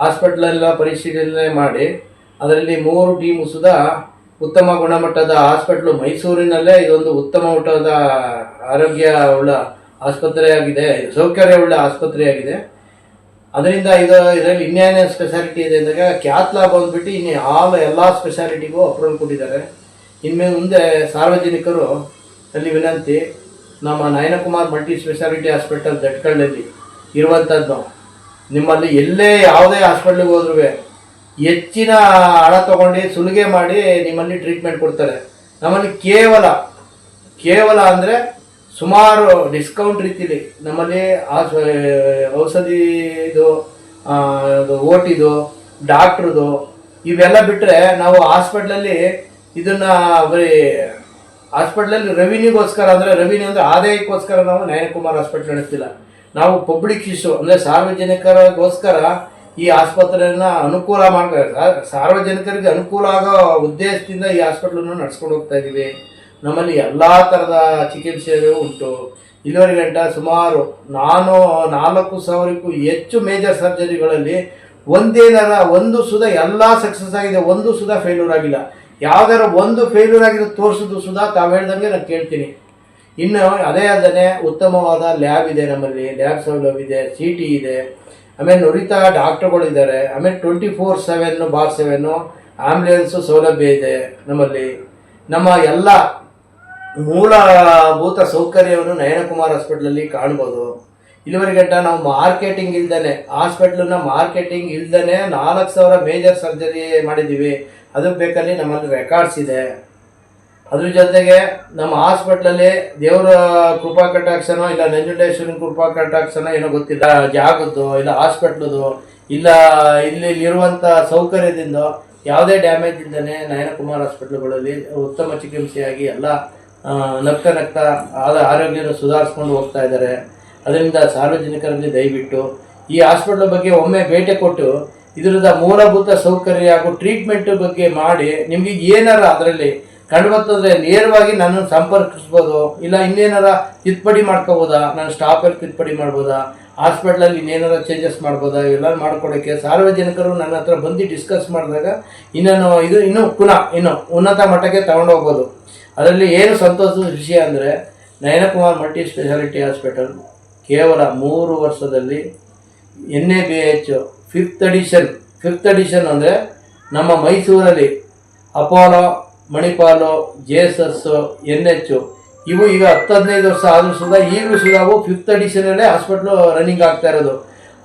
Speaker 5: ಹಾಸ್ಪಿಟ್ಲೆಲ್ಲ ಪರಿಶೀಲನೆ ಮಾಡಿ, ಅದರಲ್ಲಿ ಮೂರು ಟೀಮು ಸುಧಾ ಉತ್ತಮ ಗುಣಮಟ್ಟದ ಹಾಸ್ಪಿಟ್ಲು ಮೈಸೂರಿನಲ್ಲೇ ಇದೊಂದು ಉತ್ತಮ ಮಟ್ಟದ ಆರೋಗ್ಯ ಉಳ್ಳ ಆಸ್ಪತ್ರೆಯಾಗಿದೆ ಸೌಕರ್ಯವುಳ್ಳ ಆಸ್ಪತ್ರೆಯಾಗಿದೆ. ಅದರಿಂದ ಇದು ಇದರಲ್ಲಿ ಇನ್ನೇನೇನು ಸ್ಪೆಷಾಲಿಟಿ ಇದೆ ಅಂದಾಗ ಕ್ಯಾತ್ಲಾ ಬಂದ್ಬಿಟ್ಟು ಇನ್ನು ಆಲ್ ಎಲ್ಲ ಸ್ಪೆಷಾಲಿಟಿಗೂ ಅಪ್ರೂವಲ್ ಕೊಟ್ಟಿದ್ದಾರೆ. ಇನ್ಮೇಲೆ ಮುಂದೆ ಸಾರ್ವಜನಿಕರು ಅಲ್ಲಿ ವಿನಂತಿ, ನಮ್ಮ ನಯನಕುಮಾರ್ ಮಲ್ಟಿ ಸ್ಪೆಷಾಲಿಟಿ ಹಾಸ್ಪಿಟಲ್ ದಟ್ಕಳ್ಳಲ್ಲಿ ಇರುವಂಥದ್ದು ನಿಮ್ಮಲ್ಲಿ ಎಲ್ಲೇ ಯಾವುದೇ ಹಾಸ್ಪಿಟ್ಲಿಗೆ ಹೋದ್ರೂ ಹೆಚ್ಚಿನ ಹಣ ತಗೊಂಡು ಸುಲಿಗೆ ಮಾಡಿ ನಿಮ್ಮಲ್ಲಿ ಟ್ರೀಟ್ಮೆಂಟ್ ಕೊಡ್ತಾರೆ. ನಮ್ಮಲ್ಲಿ ಕೇವಲ ಕೇವಲ ಅಂದರೆ ಸುಮಾರು ಡಿಸ್ಕೌಂಟ್ ರೀತಿಲಿ ನಮ್ಮಲ್ಲಿ ಆ ಔಷಧಿ ಇದು ಓಟಿದು, ಡಾಕ್ಟ್ರದು, ಇವೆಲ್ಲ ಬಿಟ್ಟರೆ ನಾವು ಹಾಸ್ಪಿಟ್ಲಲ್ಲಿ ಇದನ್ನ ಬರೀ ಹಾಸ್ಪಿಟ್ಲಲ್ಲಿ ರೆವಿನ್ಯೂಗೋಸ್ಕರ ಅಂದರೆ ರೆವಿನ್ಯೂ ಅಂದರೆ ಆದಾಯಕ್ಕೋಸ್ಕರ ನಾವು ನಯನಕುಮಾರ್ ಹಾಸ್ಪಿಟ್ಲ್ ನಡೆಸ್ತಿಲ್ಲ. ನಾವು ಪಬ್ಲಿಕ್ ಇಶ್ಯೂ ಅಂದರೆ ಸಾರ್ವಜನಿಕರಿಗೋಸ್ಕರ ಈ ಆಸ್ಪತ್ರೆಯನ್ನು ಅನುಕೂಲ ಮಾಡ್ತಾರೆ ಸಾರ್ವಜನಿಕರಿಗೆ ಅನುಕೂಲ ಆಗೋ ಉದ್ದೇಶದಿಂದ ಈ ಹಾಸ್ಪಿಟ್ಲನ್ನು ನಡ್ಸ್ಕೊಂಡು ಹೋಗ್ತಾ ಇದ್ದೀವಿ. ನಮ್ಮಲ್ಲಿ ಎಲ್ಲ ಥರದ ಚಿಕಿತ್ಸೆಗಳು ಉಂಟು. ಇಲ್ಲಿವರೆಗೆ ಗಂಟ ಸುಮಾರು ನಾನು ನಾಲ್ಕು ಸಾವಿರಕ್ಕೂ ಹೆಚ್ಚು ಮೇಜರ್ ಸರ್ಜರಿಗಳಲ್ಲಿ ಒಂದೇನಾರ ಒಂದು ಸುಧಾ ಎಲ್ಲ ಸಕ್ಸಸ್ ಆಗಿದೆ, ಒಂದು ಸುಧಾ ಫೇಲ್ಯೂರ್ ಆಗಿಲ್ಲ. ಯಾವ್ದಾರ ಒಂದು ಫೇಲ್ಯೂರ್ ಆಗಿರೋ ತೋರಿಸಿದ್ದು ಸುಧಾ ತಾವು ಹೇಳ್ದಂಗೆ ನಾನು ಕೇಳ್ತೀನಿ. ಇನ್ನು ಅದೇ ಅಲ್ಲದೆ ಉತ್ತಮವಾದ ಲ್ಯಾಬ್ ಇದೆ ನಮ್ಮಲ್ಲಿ ಲ್ಯಾಬ್ ಸೌಲಭ್ಯ ಇದೆ ಸಿ ಟಿ ಇದೆ. ಆಮೇಲೆ ನುರಿತ ಡಾಕ್ಟರ್ಗಳಿದ್ದಾರೆ. ಆಮೇಲೆ twenty four seven by seven ambulance ಸೌಲಭ್ಯ ಇದೆ ನಮ್ಮಲ್ಲಿ. ನಮ್ಮ ಎಲ್ಲ ಮೂಲಭೂತ ಸೌಕರ್ಯವನ್ನು ನಯನಕುಮಾರ್ ಹಾಸ್ಪಿಟ್ಲಲ್ಲಿ ಕಾಣ್ಬೋದು. ಇಲ್ಲಿವರೆಗೆ ಗಂಟ ನಾವು ಮಾರ್ಕೆಟಿಂಗ್ ಇಲ್ದೇ ಹಾಸ್ಪಿಟ್ಲನ್ನ ಮಾರ್ಕೆಟಿಂಗ್ ಇಲ್ದೇ ನಾಲ್ಕು ಸಾವಿರ ಮೇಜರ್ ಸರ್ಜರಿ ಮಾಡಿದ್ದೀವಿ. ಅದಕ್ಕೆ ಬೇಕಲ್ಲಿ ನಮ್ಮಲ್ಲಿ ರೆಕಾರ್ಡ್ಸ್ ಇದೆ. ಅದ್ರ ಜೊತೆಗೆ ನಮ್ಮ ಹಾಸ್ಪಿಟ್ಲಲ್ಲಿ ದೇವರ ಕೃಪಾ ಕಟಾಕ್ಷನೋ ಇಲ್ಲ ನಂಜುಂಡೇಶ್ವರನ ಕೃಪಾ ಕಟಾಕ್ಷನೋ ಏನೋ ಗೊತ್ತಿಲ್ಲ, ಜಾಗದ್ದು ಇಲ್ಲ ಹಾಸ್ಪಿಟ್ಲದು ಇಲ್ಲ ಇಲ್ಲಿ ಇರುವಂಥ ಸೌಕರ್ಯದಿಂದ ಯಾವುದೇ ಡ್ಯಾಮೇಜ್ ಇದ್ದಾನೆ ನಯನಕುಮಾರ್ ಹಾಸ್ಪಿಟ್ಲ್ಗಳಲ್ಲಿ ಉತ್ತಮ ಚಿಕಿತ್ಸೆಯಾಗಿ ಎಲ್ಲ ನಕ್ಕ ನಗ್ತಾ ಆದ ಆರೋಗ್ಯನ ಸುಧಾರಿಸ್ಕೊಂಡು ಹೋಗ್ತಾ ಇದ್ದಾರೆ. ಅದರಿಂದ ಸಾರ್ವಜನಿಕರಲ್ಲಿ ದಯವಿಟ್ಟು ಈ ಹಾಸ್ಪಿಟ್ಲ್ ಬಗ್ಗೆ ಒಮ್ಮೆ ಭೇಟಿ ಕೊಟ್ಟು ಇದರದ ಮೂಲಭೂತ ಸೌಕರ್ಯ ಹಾಗೂ ಟ್ರೀಟ್ಮೆಂಟ್ ಬಗ್ಗೆ ಮಾಡಿ ನಿಮಗೆ ಏನಾರ ಅದರಲ್ಲಿ ಕಂಡುಬರ್ತಂದ್ರೆ ನೇರವಾಗಿ ನನ್ನನ್ನು ಸಂಪರ್ಕಿಸ್ಬೋದು, ಇಲ್ಲ ಇನ್ನೇನಾರ ತಿದ್ದುಪಡಿ ಮಾಡ್ಕೋಬೋದಾ ನಾನು ಸ್ಟಾಫಲ್ಲಿ ತಿದ್ದುಪಡಿ ಮಾಡ್ಬೋದಾ ಹಾಸ್ಪಿಟ್ಲಲ್ಲಿ ಇನ್ನೇನಾರ ಚೇಂಜಸ್ ಮಾಡ್ಬೋದಾ, ಇವೆಲ್ಲ ಮಾಡ್ಕೊಡೋಕ್ಕೆ ಸಾರ್ವಜನಿಕರು ನನ್ನ ಹತ್ರ ಬಂದು ಡಿಸ್ಕಸ್ ಮಾಡಿದಾಗ ಇನ್ನೇನು ಇದು ಇನ್ನೂ ಪುನಃ ಇನ್ನು ಉನ್ನತ ಮಟ್ಟಕ್ಕೆ ತಗೊಂಡೋಗ್ಬೋದು. ಅದರಲ್ಲಿ ಏನು ಸಂತೋಷದ ವಿಷಯ ಅಂದರೆ ನಯನಕುಮಾರ್ ಮಲ್ಟಿ ಸ್ಪೆಷಾಲಿಟಿ ಹಾಸ್ಪಿಟಲ್ ಕೇವಲ ಮೂರು ವರ್ಷದಲ್ಲಿ N A B H fifth edition fifth edition ಅಂದರೆ ನಮ್ಮ ಮೈಸೂರಲ್ಲಿ Apollo, Manipal J S S N H ಇವು ಈಗ ಹತ್ತು ಹದಿನೈದು ವರ್ಷ ಆದರೂ ಸುಧಾ ಈಗಲೂ ಸುಧಾ ಅವು ಫಿಫ್ತ್ ಅಡಿಷನಲ್ಲೇ ಹಾಸ್ಪಿಟ್ಲು ರನ್ನಿಂಗ್ ಆಗ್ತಾ ಇರೋದು.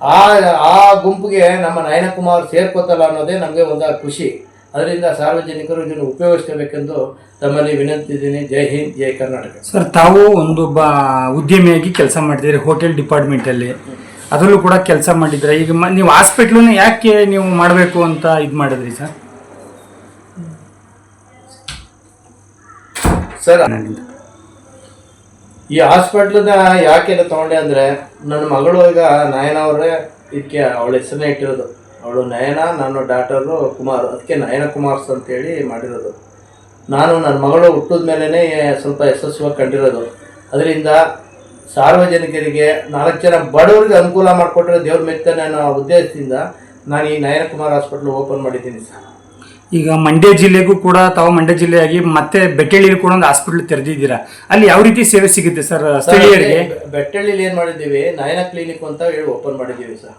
Speaker 5: ಆ ಆ ಗುಂಪಿಗೆ ನಮ್ಮ ನಯನಕುಮಾರ್ ಸೇರ್ಕೋತಲ್ಲ ಅನ್ನೋದೇ ನಮಗೆ ಒಂದು ಖುಷಿ. ಅದರಿಂದ ಸಾರ್ವಜನಿಕರು ಇದನ್ನು ಉಪಯೋಗಿಸ್ಕೋಬೇಕೆಂದು ತಮ್ಮಲ್ಲಿ ವಿನಂತಿದ್ದೀನಿ. ಜೈ ಹಿಂದ್ ಜೈ ಕರ್ನಾಟಕ.
Speaker 3: ಸರ್ ತಾವು ಒಂದೊಬ್ಬ ಉದ್ಯಮಿಯಾಗಿ ಕೆಲಸ ಮಾಡಿದ್ದೀರಿ ಹೋಟೆಲ್ ಡಿಪಾರ್ಟ್ಮೆಂಟಲ್ಲಿ. ಅದರಲ್ಲೂ ಕೂಡ ಕೆಲಸ ಮಾಡಿದ್ರೆ ಈಗ ಮ- ನೀವು ಹಾಸ್ಪಿಟ್ಲನ್ನ ಯಾಕೆ ನೀವು ಮಾಡಬೇಕು ಅಂತ ಇದು ಮಾಡಿದ್ರಿ ಸರ್?
Speaker 5: ಸರ್ ಈ ಹಾಸ್ಪಿಟ್ಲನ್ನ ಯಾಕೆಲ್ಲ ತಗೊಂಡೆ ಅಂದರೆ ನನ್ನ ಮಗಳು ಈಗ ನಾಯನವರೇ ಅವರೇ ಇದಕ್ಕೆ ಅವಳ ಹೆಸರನ್ನೇ ಇಟ್ಟಿರೋದು. ಅವಳು ನಯನ ನಾನು ಡಾಟರು ಕುಮಾರ್ ಅದಕ್ಕೆ ನಯನ ಕುಮಾರ್ಸ್ ಅಂತೇಳಿ ಮಾಡಿರೋದು. ನಾನು ನನ್ನ ಮಗಳು ಹುಟ್ಟಿದ ಮೇಲೇ ಸ್ವಲ್ಪ ಯಶಸ್ವಿಯಾಗಿ ಕಂಡಿರೋದು. ಅದರಿಂದ ಸಾರ್ವಜನಿಕರಿಗೆ ನಾಲ್ಕು ಜನ ಬಡವರಿಗೆ ಅನುಕೂಲ ಮಾಡಿಕೊಟ್ರೆ ದೇವ್ರ ಮೆತ್ತನೆ ಅನ್ನೋ ಉದ್ದೇಶದಿಂದ ನಾನು ಈ ನಯನ ಕುಮಾರ್ ಹಾಸ್ಪಿಟ್ಲ್ ಓಪನ್ ಮಾಡಿದ್ದೀನಿ ಸರ್.
Speaker 3: ಈಗ ಮಂಡ್ಯ ಜಿಲ್ಲೆಗೂ ಕೂಡ ತಾವು ಮಂಡ್ಯ ಜಿಲ್ಲೆಯಾಗಿ ಮತ್ತೆ ಬೆಟ್ಟಳ್ಳಿಲಿ ಕೂಡ ಒಂದು ಹಾಸ್ಪಿಟ್ಲ್ ತೆರೆದಿದ್ದೀರಾ? ಅಲ್ಲಿ ಯಾವ ರೀತಿ ಸೇವೆ ಸಿಗುತ್ತೆ ಸರ್ ಸ್ಥಳೀಯರಿಗೆ?
Speaker 5: ಬೆಟ್ಟಳ್ಳಿಲಿ ಏನು ಮಾಡಿದ್ದೀವಿ ನಯನ ಕ್ಲಿನಿಕ್ ಅಂತ ಹೇಳಿ ಓಪನ್ ಮಾಡಿದ್ದೀವಿ ಸರ್.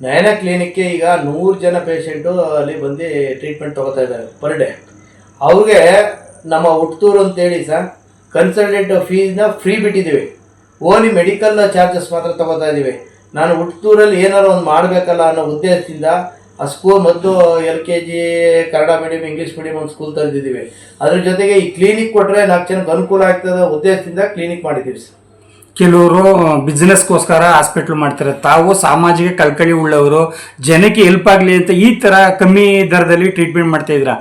Speaker 5: ನಯನ ಕ್ಲಿನಿಕ್ಗೆ ಈಗ ನೂರು ಜನ ಪೇಷೆಂಟು ಅಲ್ಲಿ ಬಂದು ಟ್ರೀಟ್ಮೆಂಟ್ ತಗೋತಾ ಇದ್ದಾರೆ ಪರ್ ಡೇ. ಅವ್ರಿಗೆ ನಮ್ಮ ಹುಟ್ಟೂರು ಅಂತೇಳಿ ಸರ್ ಕನ್ಸಲ್ಟೆಂಟ್ ಫೀಸ್ನ ಫ್ರೀ ಬಿಟ್ಟಿದ್ದೀವಿ. ಓನ್ಲಿ ಮೆಡಿಕಲ್ ಚಾರ್ಜಸ್ ಮಾತ್ರ ತೊಗೋತಾ ಇದ್ದೀವಿ. ನಾನು ಹುಟ್ಟೂರಲ್ಲಿ ಏನಾರು ಒಂದು ಮಾಡಬೇಕಲ್ಲ ಅನ್ನೋ ಉದ್ದೇಶದಿಂದ ಆ ಸ್ಕೂಲ್ ಮತ್ತು L K G Kannada medium English medium ಒಂದು ಸ್ಕೂಲ್ ತಂದಿದ್ದೀವಿ ಅದ್ರ ಜೊತೆಗೆ ಈ ಕ್ಲಿನಿಕ್ ಕೊಟ್ಟರೆ ನಾಲ್ಕು ಜನಕ್ಕೆ ಅನುಕೂಲ ಆಗ್ತದೆ ಉದ್ದೇಶದಿಂದ ಕ್ಲಿನಿಕ್ ಮಾಡಿದ್ದೀವಿ ಸರ್.
Speaker 3: ಕೆಲವರು ಬಿಸ್ನೆಸ್ಗೋಸ್ಕರ ಹಾಸ್ಪಿಟ್ಲ್ ಮಾಡ್ತಾರೆ. ತಾವು ಸಾಮಾಜಿಕ ಕಳ್ಕಳಿ ಉಳ್ಳವರು, ಜನಕ್ಕೆ ಹೆಲ್ಪ್ ಆಗಲಿ ಅಂತ ಈ ಥರ ಕಮ್ಮಿ ದರದಲ್ಲಿ ಟ್ರೀಟ್ಮೆಂಟ್ ಮಾಡ್ತಾ ಇದ್ರ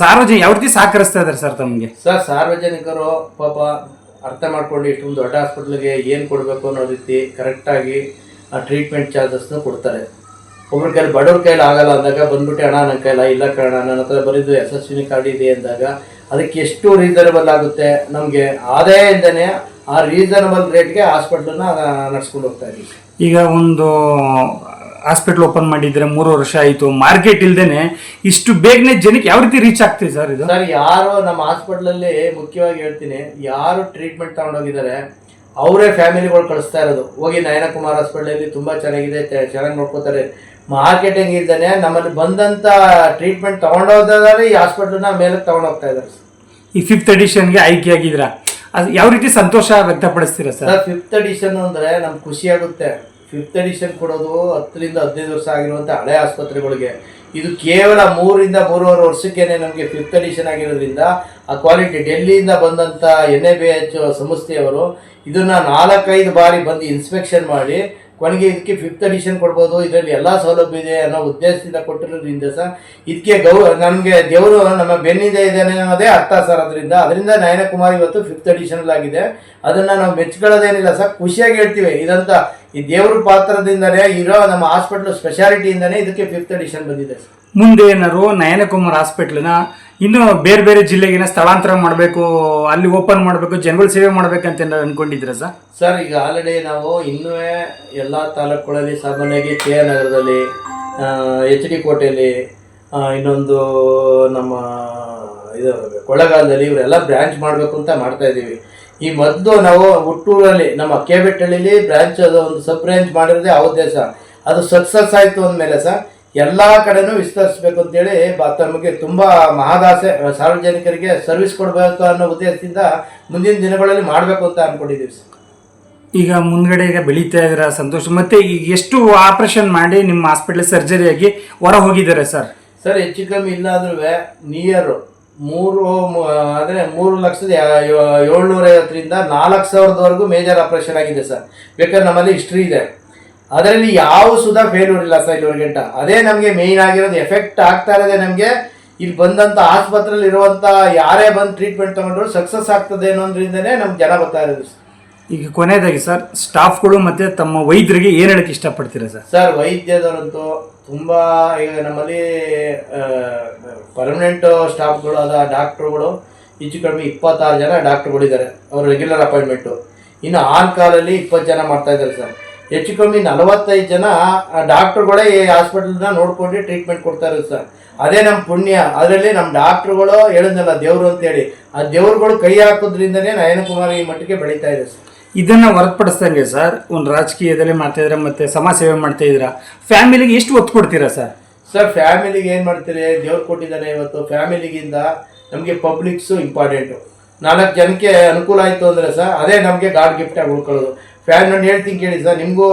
Speaker 3: ಸಾರ್ವಜನಿಕ, ಯಾವ ರೀತಿ ಸಹಕರಿಸ್ತಾ ಇದಾರೆ ಸರ್ ತಮಗೆ?
Speaker 5: ಸರ್, ಸಾರ್ವಜನಿಕರು ಪಾಪ ಅರ್ಥ ಮಾಡ್ಕೊಂಡು ಇಷ್ಟೊಂದು ದೊಡ್ಡ ಹಾಸ್ಪಿಟ್ಲಿಗೆ ಏನು ಕೊಡಬೇಕು ಅನ್ನೋ ರೀತಿ ಕರೆಕ್ಟಾಗಿ ಆ ಟ್ರೀಟ್ಮೆಂಟ್ ಚಾರ್ಜಸ್ನ ಕೊಡ್ತಾರೆ. ಒಬ್ರ ಕೈಲಿ, ಬಡವ್ರ ಕೈಲಿ ಆಗಲ್ಲ ಅಂದಾಗ ಬಂದ್ಬಿಟ್ಟು ಹಣ ನನ್ನ ಕೈಲ, ಇಲ್ಲ ಕಾರಣ ನನ್ನ ಹತ್ರ ಬರೀದು ಯಶಸ್ವಿನಿ ಕಾರ್ಡ್ ಇದೆ ಅಂದಾಗ, ಅದಕ್ಕೆ ಎಷ್ಟು ರೀಸನಬಲ್ ಆಗುತ್ತೆ? ನಮಗೆ ಆದಾಯದಿಂದನೇ ಆ ರೀಸನಬಲ್ ರೇಟ್ಗೆ ಹಾಸ್ಪಿಟ್ಲನ್ನ ನಡ್ಸ್ಕೊಂಡು ಹೋಗ್ತಾ ಇದ್ದೀವಿ
Speaker 3: ಈಗ ಒಂದು ಹಾಸ್ಪಿಟ್ಲ್ ಓಪನ್ ಮಾಡಿದ್ರೆ ಮೂರು ವರ್ಷ ಆಯಿತು ಮಾರ್ಕೆಟ್ ಇಲ್ದೇನೆ ಇಷ್ಟು ಬೇಗನೆ ಜನಕ್ಕೆ ಯಾವ ರೀತಿ ರೀಚ್ ಆಗ್ತಿದೆ ಸರ್ ಇದು?
Speaker 5: ಸರ್ ಯಾರು ನಮ್ಮ ಹಾಸ್ಪಿಟ್ಲಲ್ಲಿ ಮುಖ್ಯವಾಗಿ ಹೇಳ್ತೀನಿ ಯಾರು ಟ್ರೀಟ್ಮೆಂಟ್ ತಗೊಂಡೋಗಿದ್ದಾರೆ ಅವರೇ ಫ್ಯಾಮಿಲಿಗಳು ಕಳಿಸ್ತಾ ಇರೋದು. ಹೋಗಿ ನಯನಕುಮಾರ್ ಹಾಸ್ಪಿಟ್ಲಲ್ಲಿ ತುಂಬ ಚೆನ್ನಾಗಿದೆ ಚೆನ್ನಾಗಿ ನೋಡ್ಕೋತಾರೆ. ಮಾರ್ಕೆಟಿಂಗ್ ಇದ್ದಾನೆ ನಮ್ಮಲ್ಲಿ ಬಂದಂಥ ಟ್ರೀಟ್ಮೆಂಟ್ ತಗೊಂಡೋದ್ರೆ ಈ ಹಾಸ್ಪಿಟ್ಲನ್ನ ಮೇಲೆ ತಗೊಂಡೋಗ್ತಾ ಇದ್ದಾರೆ
Speaker 3: ಈ ಫಿಫ್ತ್ ಎಡಿಷನ್ಗೆ ಆಯ್ಕೆ ಆಗಿದ್ರ ಯಾವ ರೀತಿ ಸಂತೋಷ ವ್ಯಕ್ತಪಡಿಸ್ತೀರಾ ಸರ್?
Speaker 5: ಫಿಫ್ತ್ ಎಡಿಷನ್ ಅಂದ್ರೆ ನಮ್ಗೆ ಖುಷಿ ಆಗುತ್ತೆ. ಫಿಫ್ತ್ ಎಡಿಷನ್ ಕೊಡೋದು ಹತ್ತರಿಂದ ಹದಿನೈದು ವರ್ಷ ಆಗಿರುವಂಥ ಹಳೆ ಆಸ್ಪತ್ರೆಗಳಿಗೆ. ಇದು ಕೇವಲ ಮೂರಿಂದ ಮೂರುವರೆ ವರ್ಷಕ್ಕೇನೆ ನಮಗೆ ಫಿಫ್ತ್ ಎಡಿಷನ್ ಆಗಿರೋದ್ರಿಂದ ಆ ಕ್ವಾಲಿಟಿ ಡೆಲ್ಲಿಯಿಂದ ಬಂದಂಥ ಎನ್ ಎ ಬಿ ಎಚ್ ಸಂಸ್ಥೆಯವರು ಇದನ್ನ ನಾಲ್ಕೈದು ಬಾರಿ ಬಂದು ಇನ್ಸ್ಪೆಕ್ಷನ್ ಮಾಡಿ ಕೊನೆಗೆ ಇದಕ್ಕೆ ಫಿಫ್ತ್ ಅಡಿಷನ್ ಕೊಡ್ಬೋದು. ಇದರಲ್ಲಿ ಎಲ್ಲ ಸೌಲಭ್ಯ ಇದೆ ಅನ್ನೋ ಉದ್ದೇಶದಿಂದ ಕೊಟ್ಟಿರೋದ್ರಿಂದ ಸರ್ ಇದಕ್ಕೆ ಗೌ ನಮಗೆ ದೇವರು ನಮ್ಮ ಬೆನ್ನಿದೆ ಇದ್ದಾನೆ ಅನ್ನೋದೇ ಅರ್ಥ ಸರ್ ಅದರಿಂದ ಅದರಿಂದ ನಯನಕುಮಾರ್ ಇವತ್ತು ಫಿಫ್ತ್ ಎಡಿಷನ್ ಆಗಿದೆ. ಅದನ್ನು ನಾವು ಮೆಚ್ಕೊಳ್ಳೋದೇನಿಲ್ಲ ಸರ್. ಖುಷಿಯಾಗಿ ಹೇಳ್ತೀವಿ. ಇದಂತ ಈ ದೇವ್ರ ಪಾತ್ರದಿಂದನೇ ಇರೋ ನಮ್ಮ ಹಾಸ್ಪಿಟ್ಲ್ ಸ್ಪೆಷಾಲಿಟಿಯಿಂದನೇ ಇದಕ್ಕೆ ಫಿಫ್ತ್ ಅಡಿಷನ್ ಬಂದಿದೆ ಸರ್.
Speaker 3: ಮುಂದೆ ಏನಾದ್ರು ನಯನಕುಮಾರ್ ಹಾಸ್ಪಿಟ್ಲ್ನ ಇನ್ನು ಬೇರೆ ಬೇರೆ ಜಿಲ್ಲೆಗೆ ಸ್ಥಳಾಂತರ ಮಾಡಬೇಕು, ಅಲ್ಲಿ ಓಪನ್ ಮಾಡಬೇಕು, ಜನಗಳು ಸೇವೆ ಮಾಡ್ಬೇಕಂತ ಏನಾದ್ರು ಅನ್ಕೊಂಡಿದ್ದೀರಾ ಸರ್?
Speaker 5: ಸರ್, ಈಗ ಆಲ್ರೆಡಿ ನಾವು ಇನ್ನೂ ಎಲ್ಲ ತಾಲೂಕುಗಳಲ್ಲಿ ಸಾಮಾನ್ಯವಾಗಿ ಕೆ ಆರ್ ನಗರದಲ್ಲಿ ಎಚ್ ಡಿ ಕೋಟೆಯಲ್ಲಿ ಇನ್ನೊಂದು ನಮ್ಮ ಇದು ಕೊಳ್ಳಗಾಲದಲ್ಲಿ ಇವರೆಲ್ಲ ಬ್ರ್ಯಾಂಚ್ ಮಾಡಬೇಕು ಅಂತ ಮಾಡ್ತಾ ಇದ್ದೀವಿ. ಈ ಮೊದಲು ನಾವು ಹುಟ್ಟೂರಲ್ಲಿ, ನಮ್ಮ ಕೆಬೆಟ್ಟಳ್ಳಿಲಿ ಬ್ರ್ಯಾಂಚ್ ಅದು ಒಂದು ಸಬ್ ಬ್ರ್ಯಾಂಚ್ ಮಾಡಿರೋದೇ ಆ ಉದ್ದೇಶ. ಅದು ಸಕ್ಸಸ್ ಆಯಿತು ಅಂದಮೇಲೆ ಸರ್ ಎಲ್ಲ ಕಡೆನೂ ವಿಸ್ತರಿಸಬೇಕು ಅಂತೇಳಿ ಬ- ತಮಗೆ ತುಂಬ ಮಹದಾಸೆ ಸಾರ್ವಜನಿಕರಿಗೆ ಸರ್ವಿಸ್ ಕೊಡಬೇಕು ಅನ್ನೋ ಉದ್ದೇಶದಿಂದ ಮುಂದಿನ ದಿನಗಳಲ್ಲಿ ಮಾಡಬೇಕು ಅಂತ ಅಂದ್ಕೊಂಡಿದ್ದೀವಿ ಸರ್.
Speaker 3: ಈಗ ಮುಂದ್ಗಡೆ ಈಗ ಬೆಳೀತಾ ಇದ್ದೀರಾ ಸಂತೋಷ? ಮತ್ತೆ ಈಗ ಎಷ್ಟು ಆಪರೇಷನ್ ಮಾಡಿ ನಿಮ್ಮ ಹಾಸ್ಪಿಟ್ಲ್ ಸರ್ಜರಿಯಾಗಿ ಹೊರ ಹೋಗಿದ್ದಾರೆ ಸರ್?
Speaker 5: ಸರ್ ಹೆಚ್ಚು ಕಮ್ಮಿ ಇಲ್ಲ ನಿಯರು ನಿಯರ್ ಮೂರು ಅಂದರೆ ಮೂರು ಲಕ್ಷದ ಏಳ್ನೂರೈವತ್ತರಿಂದ ಯೋ- ಏಳ್ನೂರ ಐವತ್ತರಿಂದ ನಾಲ್ಕು ಸಾವಿರದವರೆಗೂ ಮೇಜರ್ ಆಪರೇಷನ್ ಆಗಿದೆ ಸರ್. ಬೇಕಾದ್ರೆ ನಮ್ಮಲ್ಲಿ ಹಿಸ್ಟ್ರಿ ಇದೆ. ಅದರಲ್ಲಿ ಯಾವ ಸುಧಾ ಫೇಲ್ಯೂರ್ ಇಲ್ಲ ಸರ್ ಇಲ್ಲಿವರೆಗಂಟ ಅದೇ ನಮಗೆ ಮೇಯ್ನ್ ಆಗಿರೋದು ಎಫೆಕ್ಟ್ ಆಗ್ತಾ ಇರೋದೆ ನಮಗೆ. ಇಲ್ಲಿ ಬಂದಂಥ ಆಸ್ಪತ್ರೆಯಲ್ಲಿ ಇರುವಂಥ ಯಾರೇ ಬಂದು ಟ್ರೀಟ್ಮೆಂಟ್ ತಗೊಂಡ್ರು ಸಕ್ಸಸ್ ಆಗ್ತದೆ ಅನ್ನೋದ್ರಿಂದನೇ ನಮ್ಗೆ ಜನ ಬರ್ತಾ ಇರೋದು ಸರ್.
Speaker 3: ಈಗ ಕೊನೆಯದಾಗಿ ಸರ್ ಸ್ಟಾಫ್ಗಳು ಮತ್ತೆ ತಮ್ಮ ವೈದ್ಯರಿಗೆ ಏನು ಹೇಳಕ್ಕೆ ಇಷ್ಟಪಡ್ತೀರಾ ಸರ್?
Speaker 5: ಸರ್ ವೈದ್ಯದವರಂತೂ ತುಂಬ ಈಗ ನಮ್ಮಲ್ಲಿ ಪರ್ಮನೆಂಟ್ ಸ್ಟಾಫ್ಗಳು ಅದ ಡಾಕ್ಟ್ರುಗಳು ಹೆಚ್ಚು ಕಡಿಮೆ ಇಪ್ಪತ್ತಾರು ಜನ ಡಾಕ್ಟ್ರುಗಳಿದ್ದಾರೆ ಅವರು ರೆಗ್ಯುಲರ್ ಅಪಾಯಿಂಟ್ಮೆಂಟು ಇನ್ನು ಆನ್ ಕಾಲಲ್ಲಿ ಇಪ್ಪತ್ತು ಜನ ಮಾಡ್ತಾ ಇದ್ದಾರೆ ಸರ್. ಹೆಚ್ಚು ಕಮ್ಮಿ ನಲವತ್ತೈದು ಜನ ಡಾಕ್ಟ್ರುಗಳೇ ಈ ಹಾಸ್ಪಿಟಲ್ನ ನೋಡ್ಕೊಂಡು ಟ್ರೀಟ್ಮೆಂಟ್ ಕೊಡ್ತಾ ಇರೋದು ಸರ್. ಅದೇ ನಮ್ಮ ಪುಣ್ಯ. ಅದರಲ್ಲಿ ನಮ್ಮ ಡಾಕ್ಟ್ರುಗಳು ಹೇಳಿದ್ನಲ್ಲ ದೇವರು ಅಂತೇಳಿ. ಆ ದೇವ್ರುಗಳು ಕೈ ಹಾಕೋದ್ರಿಂದನೇ ನಯನಕುಮಾರ್ ಈ ಮಟ್ಟಿಗೆ ಬೆಳೀತಾ ಇದೆ ಸರ್.
Speaker 3: ಇದನ್ನ ಹೊರತುಪಡಿಸ್ದಂಗೆ ಸರ್. ಒಂದು ರಾಜಕೀಯದಲ್ಲಿ ಮಾಡ್ತಾ ಮತ್ತು ಮತ್ತೆ ಸಮಾಜ ಸೇವೆ ಮಾಡ್ತಾ ಇದ್ದೀರಾ? ಫ್ಯಾಮಿಲಿಗೆ ಎಷ್ಟು ಒತ್ತು ಕೊಡ್ತೀರಾ ಸರ್?
Speaker 5: ಸರ್ ಫ್ಯಾಮಿಲಿಗೆ ಏನು ಮಾಡ್ತೀರಿ? ದೇವ್ರು ಕೊಟ್ಟಿದ್ದಾನೆ ಇವತ್ತು. ಫ್ಯಾಮಿಲಿಗಿಂತ ನಮಗೆ ಪಬ್ಲಿಕ್ಸು ಇಂಪಾರ್ಟೆಂಟು ನಾಲ್ಕು ಜನಕ್ಕೆ ಅನುಕೂಲ ಆಯಿತು ಅಂದರೆ ಸರ್ ಅದೇ ನಮಗೆ ಗಾಡ್ ಗಿಫ್ಟಾಗಿ ಉಳ್ಕೊಳ್ಳೋದು. ಫ್ಯಾನ್ ನಾನು ಹೇಳ್ತೀನಿ ಕೇಳಿ ಸರ್ ನಿಮಗೂ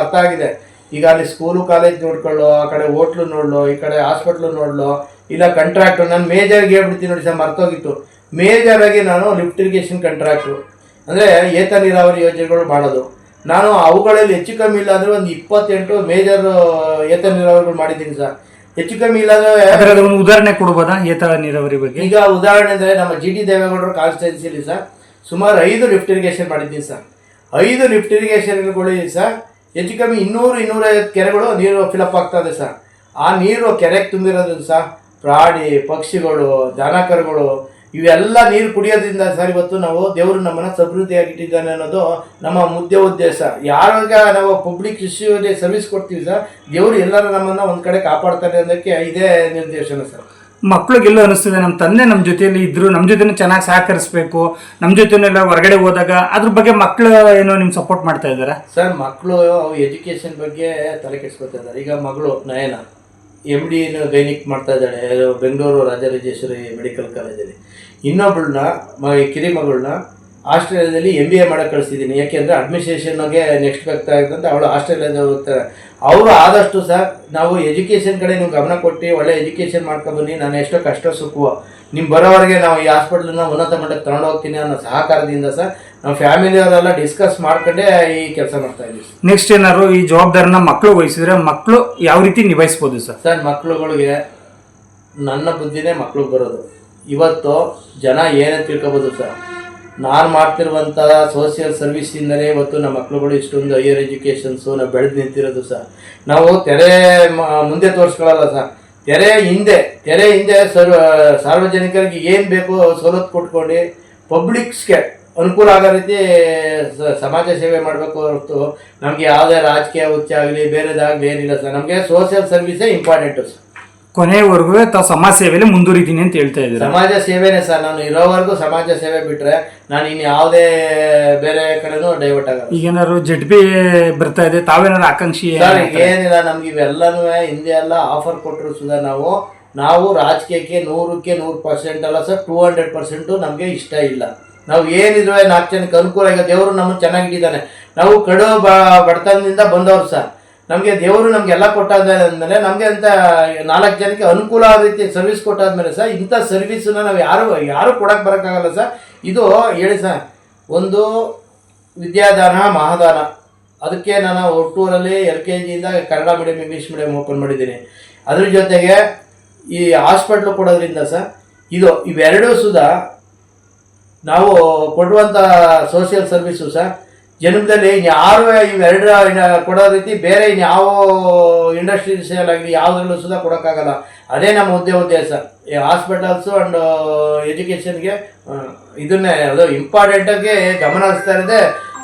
Speaker 5: ಅರ್ಥ ಆಗಿದೆ. ಈಗ ಅಲ್ಲಿ ಸ್ಕೂಲು ಕಾಲೇಜ್ ನೋಡ್ಕೊಳ್ಳೋ ಆ ಕಡೆ ಹೋಟ್ಲು ನೋಡ್ಲೋ ಈ ಕಡೆ ಹಾಸ್ಪಿಟ್ಲು ನೋಡ್ಲೋ ಇಲ್ಲ ಕಂಟ್ರಾಕ್ಟು ನಾನು ಮೇಜರ್ಗೆ ಹೇಳ್ಬಿಡ್ತೀನಿ ನೋಡಿ ಸರ್ ಮರ್ತೋಗಿತ್ತು. ಮೇಜರ್ ಆಗಿ ನಾನು ಲಿಫ್ಟ್ ಇರಿಗೇಷನ್ ಕಂಟ್ರಾಕ್ಟು ಅಂದರೆ ಏತ ನೀರಾವರಿ ಯೋಜನೆಗಳು ಮಾಡೋದು. ನಾನು ಅವುಗಳಲ್ಲಿ ಹೆಚ್ಚು ಕಮ್ಮಿ ಇಲ್ಲ ಅಂದರೆ ಒಂದು ಇಪ್ಪತ್ತೆಂಟು ಮೇಜರ್ ಏತ ನೀರಾವರಿಗಳು ಮಾಡಿದ್ದೀನಿ ಸರ್. ಹೆಚ್ಚು ಕಮ್ಮಿ ಇಲ್ಲ ಅಂದರೆ
Speaker 3: ಅದರ ಒಂದು ಉದಾಹರಣೆ ಕೊಡ್ಬೋದಾ ಏತ ನೀರಾವರಿ ಬಗ್ಗೆ?
Speaker 5: ಈಗ ಉದಾಹರಣೆ ಅಂದರೆ ನಮ್ಮ ಜಿ ಡಿ ದೇವೇಗೌಡರ ಕಾನ್ಸ್ಟಿಟ್ಯೂನ್ಸಿಲಿ ಸರ್. ಸುಮಾರು ಐದು ಲಿಫ್ಟ್ ಇರಿಗೇಷನ್ ಮಾಡಿದ್ದೀನಿ ಸರ್. ಐದು ಲಿಫ್ಟ್ ಇರಿಗೇಷನ್ಗಳು ಸರ್. ಹೆಚ್ಚು ಕಮ್ಮಿ ಇನ್ನೂರು, ಇನ್ನೂರೈವತ್ತು ಕೆರೆಗಳು ನೀರು ಫಿಲಪ್ ಆಗ್ತದೆ ಸರ್. ಆ ನೀರು ಕೆರೆಗೆ ತುಂಬಿರೋದ್ರಿಂದ ಸರ್, ಪ್ರಾಣಿ, ಪಕ್ಷಿಗಳು, ದನಕರುಗಳು, ಇವೆಲ್ಲ ನೀರು ಕುಡಿಯೋದ್ರಿಂದ ಸರ್ ಇವತ್ತು ನಾವು ದೇವರು ನಮ್ಮನ್ನು ಸಮೃದ್ಧಿಯಾಗಿಟ್ಟಿದ್ದಾನೆ ಅನ್ನೋದು ನಮ್ಮ ಮುದ್ದೆ ಉದ್ದೇಶ ಯಾರಾಗ ನಾವು ಪಬ್ಲಿಕ್ ಇಶ್ಯೂಗೆ ಸರ್ವಿಸ್ ಕೊಡ್ತೀವಿ ಸರ್, ದೇವರು ಎಲ್ಲರೂ ನಮ್ಮನ್ನು ಒಂದು ಕಡೆ ಕಾಪಾಡ್ತಾರೆ ಅನ್ನೋಕ್ಕೆ ಇದೇ ನಿರ್ದೇಶನ ಸರ್.
Speaker 3: ಮಕ್ಳಿಗೆಲ್ಲೋ ಅನಿಸ್ತಿದೆ ನಮ್ಮ ತಂದೆ ನಮ್ಮ ಜೊತೆಯಲ್ಲಿ ಇದ್ರು ನಮ್ಮ ಜೊತೆ ಚೆನ್ನಾಗಿ ಸಹಕರಿಸಬೇಕು ನಮ್ಮ ಜೊತೆನೆಲ್ಲ ಹೊರಗಡೆ ಹೋದಾಗ ಅದ್ರ ಬಗ್ಗೆ ಮಕ್ಕಳು ಏನೋ ನಿಮ್ಗೆ ಸಪೋರ್ಟ್ ಮಾಡ್ತಾ ಇದ್ದಾರೆ
Speaker 5: ಸರ್ ಮಕ್ಕಳು ಎಜುಕೇಷನ್ ಬಗ್ಗೆ ತಲೆ ಕೆಡಿಸ್ಕೊತಾ ಇದ್ದಾರೆ. ಈಗ ಮಗಳು ನಯನ ಎಂ ಡಿ ಗೈನಿಕ್ ಮಾಡ್ತಾ ಇದ್ದಾಳೆ ಬೆಂಗಳೂರು ರಾಜರಾಜೇಶ್ವರಿ ಮೆಡಿಕಲ್ ಕಾಲೇಜಲ್ಲಿ. ಇನ್ನೊಬ್ಬಳನ್ನ ಮ ಕಿರಿ ಮಗಳನ್ನ ಆಸ್ಟ್ರೇಲಿಯಾದಲ್ಲಿ ಎಂ ಬಿ ಎ ಮಾಡಕ್ಕೆ ಕಳಿಸಿದ್ದೀನಿ ಯಾಕೆಂದರೆ ಅಡ್ಮಿನಿಸ್ಟ್ರೇಷನ್ಗೆ ನೆಕ್ಸ್ಟ್ ಬೇಕಾಗ್ತದೆ ಅಂತ ಅವಳು ಆಸ್ಟ್ರೇಲಿಯಾದಲ್ಲಿ ಹೋಗ್ತಾರೆ. ಅವರು ಆದಷ್ಟು ಸರ್ ನಾವು ಎಜುಕೇಷನ್ ಕಡೆ ನೀವು ಗಮನ ಕೊಟ್ಟು ಒಳ್ಳೆ ಎಜುಕೇಷನ್ ಮಾಡ್ಕೊಬನ್ನಿ ನಾನು ಎಷ್ಟೋ ಕಷ್ಟ ಸುಖವು ನಿಮ್ಮ ಬರೋವರೆಗೆ ನಾವು ಈ ಹಾಸ್ಪಿಟ್ಲನ್ನ ಉನ್ನತ ಮಟ್ಟಕ್ಕೆ ತಗೊಂಡು ಹೋಗ್ತೀನಿ ಅನ್ನೋ ಸಹಕಾರದಿಂದ ಸರ್ ನಾವು ಫ್ಯಾಮಿಲಿಯವರೆಲ್ಲ ಡಿಸ್ಕಸ್ ಮಾಡ್ಕೊಂಡೇ ಈ ಕೆಲಸ ಮಾಡ್ತಾ ಇದ್ದೀವಿ.
Speaker 3: ನೆಕ್ಸ್ಟ್ ಏನಾದ್ರು ಈ ಜವಾಬ್ದಾರಿನ ಮಕ್ಕಳು ವಹಿಸಿದ್ರೆ ಮಕ್ಕಳು ಯಾವ ರೀತಿ ನಿಭಾಯಿಸ್ಬೋದು ಸರ್?
Speaker 5: ಸರ್ ಮಕ್ಕಳುಗಳಿಗೆ ನನ್ನ ಬುದ್ಧಿನೇ ಮಕ್ಕಳು ಬರೋದು. ಇವತ್ತು ಜನ ಏನೇ ತಿಳ್ಕೊಬೋದು ಸರ್. ನಾನು ಮಾಡ್ತಿರುವಂಥ ಸೋಷಿಯಲ್ ಸರ್ವಿಸಿಂದಲೇ ಇವತ್ತು ನಮ್ಮ ಮಕ್ಕಳುಗಳು ಇಷ್ಟೊಂದು ಹೈಯರ್ ಎಜುಕೇಷನ್ಸು ನಾವು ಬೆಳೆದು ನಿಂತಿರೋದು ಸರ್ ನಾವು ತೆರೆ ಮುಂದೆ ತೋರಿಸ್ಕೊಳ್ಳಲ್ಲ ಸರ್ ತೆರೆ ಹಿಂದೆ ತೆರೆ ಹಿಂದೆ ಸರ್ ಸಾರ್ವಜನಿಕರಿಗೆ ಏನು ಬೇಕೋ ಸವಲತ್ತು ಕೊಟ್ಕೊಂಡು ಪಬ್ಲಿಕ್ಸ್ಗೆ ಅನುಕೂಲ ಆಗೋ ರೀತಿ ಸಮಾಜ ಸೇವೆ ಮಾಡಬೇಕು ಹೊರತು ನಮಗೆ ಯಾವುದೇ ರಾಜಕೀಯ ಹುಚ್ಚ ಆಗಲಿ ಬೇರೆದಾಗಲಿ ಏನಿಲ್ಲ ಸರ್ ನಮಗೆ ಸೋಷಿಯಲ್ ಸರ್ವಿಸೇ ಇಂಪಾರ್ಟೆಂಟು ಸರ್
Speaker 3: ಕೊನೆಯವರೆಗೂ ತಾವು ಸಮಾಜ ಸೇವೆಯಲ್ಲಿ ಮುಂದುವರಿತೀನಿ ಅಂತ ಹೇಳ್ತಾ ಇದ್ದೀರಾ?
Speaker 5: ಸಮಾಜ ಸೇವೆನೇ ಸರ್ ನಾನು ಇರೋವರೆಗೂ ಸಮಾಜ ಸೇವೆ ಬಿಟ್ಟರೆ ನಾನು ಇನ್ನು ಯಾವುದೇ ಬೇರೆ ಕಡೆನೂ ಡೈವರ್ಟ್ ಆಗಲ್ಲ.
Speaker 3: ಈಗೇನಾದ್ರು ಜಡ್ ಬಿ ಬರ್ತಾ ಇದೆ ತಾವೇನಾದ್ರು ಆಕಾಂಕ್ಷಿ
Speaker 5: ಸರ್ ಏನಿಲ್ಲ ನಮ್ಗೆ ಇವೆಲ್ಲನೂ ಹಿಂದೆ ಎಲ್ಲ ಆಫರ್ ಕೊಟ್ಟರು ಸುಧಾ ನಾವು. ನಾವು ರಾಜಕೀಯಕ್ಕೆ ನೂರಕ್ಕೆ ನೂರು ಪರ್ಸೆಂಟ್ ಅಲ್ಲ ಸರ್ ಟೂ ಹಂಡ್ರೆಡ್ ಪರ್ಸೆಂಟು ನಮಗೆ ಇಷ್ಟ ಇಲ್ಲ. ನಾವು ಏನಿದ್ರೆ ನಾಲ್ಕು ಜನಕ್ಕೆ ಅನುಕೂಲ ಈಗ ದೇವರು ನಮ್ಮನ್ನು ಚೆನ್ನಾಗಿಟ್ಟಿದ್ದಾನೆ ನಾವು ಕಡು ಬ ಬಡತನದಿಂದ ಬಂದವರು ಸರ್. ನಮಗೆ ದೇವರು ನಮಗೆಲ್ಲ ಕೊಟ್ಟಾದ್ಮೇಲೆ ನಮಗೆ ಅಂತ ನಾಲ್ಕು ಜನಕ್ಕೆ ಅನುಕೂಲ ಆದ ರೀತಿ ಸರ್ವಿಸ್ ಕೊಟ್ಟಾದ್ಮೇಲೆ ಸರ್, ಇಂಥ ಸರ್ವಿಸನ್ನ ನಾವು ಯಾರು ಯಾರು ಕೊಡಕ್ಕೆ ಬರೋಕ್ಕಾಗಲ್ಲ ಸರ್. ಇದು ಹೇಳಿ ಸರ್, ಒಂದು ವಿದ್ಯಾದಾನ, ಮಹಾದಾನ. ಅದಕ್ಕೆ ನಾನು ಒಟ್ಟೂರಲ್ಲಿ L K ಜಿಯಿಂದ Kannada medium English medium open ಮಾಡಿದ್ದೀನಿ. ಅದ್ರ ಜೊತೆಗೆ ಈ ಹಾಸ್ಪಿಟ್ಲು ಕೊಡೋದ್ರಿಂದ ಸರ್, ಇದು ಇವೆರಡೂ ಸುಧಾ ನಾವು ಕೊಡುವಂಥ ಸೋಷಿಯಲ್ ಸರ್ವಿಸು ಸರ್ ಜನ್ಮದಲ್ಲಿ ಯಾರು ಇವೆರಡರ ಕೊಡೋ ರೀತಿ ಬೇರೆ ಇನ್ಯಾವ ಇಂಡಸ್ಟ್ರೀಸಲ್ಲಿ ಆಗಲಿ ಯಾವುದ್ರಲ್ಲೂ ಸುಧಾ ಕೊಡೋಕ್ಕಾಗಲ್ಲ. ಅದೇ ನಮ್ಮ ಉದ್ಯೋಗ ಉದ್ದೇಶ. ಈ ಹಾಸ್ಪಿಟಲ್ಸು ಆ್ಯಂಡ್ ಎಜುಕೇಷನ್ಗೆ ಇದನ್ನೇ ಅದು ಇಂಪಾರ್ಟೆಂಟಾಗಿ ಗಮನ ಹರಿಸ್ತಾ ಇದೆ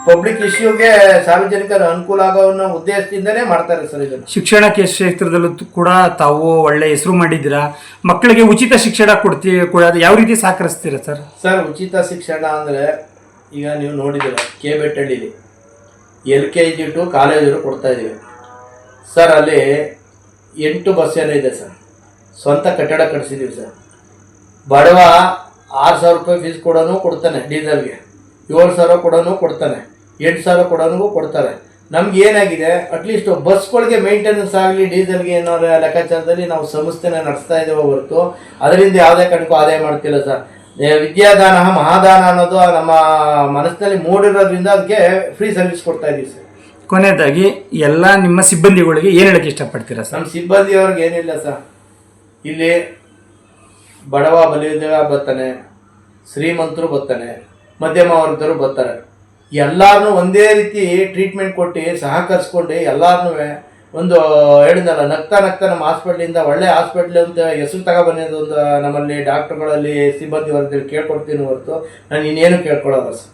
Speaker 5: ಪಬ್ಲಿಕ್ ಇಶ್ಯೂಗೆ ಸಾರ್ವಜನಿಕರ ಅನುಕೂಲ ಆಗೋ ಅನ್ನೋ ಉದ್ದೇಶದಿಂದನೇ ಮಾಡ್ತಾರೆ ಸರ್ ಇದನ್ನು.
Speaker 3: ಶಿಕ್ಷಣ ಕ್ಷೇತ್ರದಲ್ಲೂ ಕೂಡ ತಾವು ಒಳ್ಳೆ ಹೆಸರು ಮಾಡಿದ್ದೀರಾ? ಮಕ್ಕಳಿಗೆ ಉಚಿತ ಶಿಕ್ಷಣ ಕೊಡ್ತೀವಿ ಕೂಡ ಯಾವ ರೀತಿ ಸಹಕರಿಸ್ತೀರಾ ಸರ್?
Speaker 5: ಸರ್ ಉಚಿತ ಶಿಕ್ಷಣ ಅಂದರೆ ಈಗ ನೀವು ನೋಡಿದ್ದೀರ ಕೆ ಬೆಟ್ಟಳ್ಳಿಲಿ ಎಲ್ ಕೆ ಜಿ ಟು ಕಾಲೇಜರು ಕೊಡ್ತಾ ಇದ್ದೀವಿ. ಸರ್, ಅಲ್ಲಿ ಎಂಟು ಬಸ್ ಏನೋ ಇದೆ ಸರ್. ಸ್ವಂತ ಕಟ್ಟಡ ಕಟ್ಸಿದ್ದೀವಿ ಸರ್. ಬಡವ ಆರು ಸಾವಿರ ರೂಪಾಯಿ ಫೀಸ್ ಕೊಡೋನು ಕೊಡ್ತಾನೆ ಡೀಸೆಲ್ಗೆ ಏಳು ಸಾವಿರ ಕೊಡೋನು ಕೊಡ್ತಾನೆ. ಎಂಟು ಸಾವಿರ ಕೊಡೋನಿಗೂ ಕೊಡ್ತಾರೆ. ನಮ್ಗೆ ಏನಾಗಿದೆ ಅಟ್ಲೀಸ್ಟ್ ಬಸ್ಗಳಿಗೆ ಮೇಂಟೆನೆನ್ಸ್ ಆಗಲಿ ಡೀಸೆಲ್ಗೆ ಏನೋ ಲೆಕ್ಕಾಚಾರದಲ್ಲಿ ನಾವು ಸಂಸ್ಥೆನ ನಡೆಸ್ತಾ ಇದ್ದೇವೆ ಹೊರತು. ಅದರಿಂದ ಯಾವುದೇ ಕಾರಣಕ್ಕೂ ಆದಾಯ ಮಾಡ್ತಿಲ್ಲ ಸರ್. ವಿದ್ಯಾದಾನ ಮಹಾದಾನ ಅನ್ನೋದು ನಮ್ಮ ಮನಸ್ಸಿನಲ್ಲಿ ಮೂಡಿರೋದ್ರಿಂದ ಅದಕ್ಕೆ ಫ್ರೀ ಸರ್ವಿಸ್ ಕೊಡ್ತಾ ಇದ್ದೀವಿ ಸರ್.
Speaker 3: ಕೊನೆಯದಾಗಿ ಎಲ್ಲ ನಿಮ್ಮ ಸಿಬ್ಬಂದಿಗಳಿಗೆ ಏನು ಹೇಳಕ್ಕೆ ಇಷ್ಟಪಡ್ತೀರಾ ಸರ್?
Speaker 5: ನಮ್ಮ ಸಿಬ್ಬಂದಿಯವ್ರಿಗೆ ಏನಿಲ್ಲ ಸರ್. ಇಲ್ಲಿ ಬಡವ ಬಲಿಯುವ ಬರ್ತಾನೆ ಶ್ರೀಮಂತರು ಬರ್ತಾನೆ ಮಧ್ಯಮ ವರ್ಗದವರು ಬರ್ತಾರೆ. ಎಲ್ಲಾರನ್ನೂ ಒಂದೇ ರೀತಿ ಟ್ರೀಟ್ಮೆಂಟ್ ಕೊಟ್ಟು ಸಹಕರಿಸ್ಕೊಂಡು ಎಲ್ಲಾರನ್ನೂ ಒಂದು, ಹೇಳಿದ್ನಲ್ಲ, ನಗ್ತಾ ನಗ್ತಾ ನಮ್ಮ ಹಾಸ್ಪಿಟ್ಲಿಂದ ಒಳ್ಳೆ ಹಾಸ್ಪಿಟ್ಲ್ ಅಂತ ಹೆಸರು ತಗೊಬನ್ನಿದ್ದು ಒಂದು, ನಮ್ಮಲ್ಲಿ ಡಾಕ್ಟ್ರುಗಳಲ್ಲಿ ಸಿಬ್ಬಂದಿ ವರ್ಗದಲ್ಲಿ ಕೇಳ್ಕೊಡ್ತೀನಿ ಹೊರತು, ನಾನು ಇನ್ನೇನು ಕೇಳ್ಕೊಳ್ಳೋಲ್ಲ ಸರ್.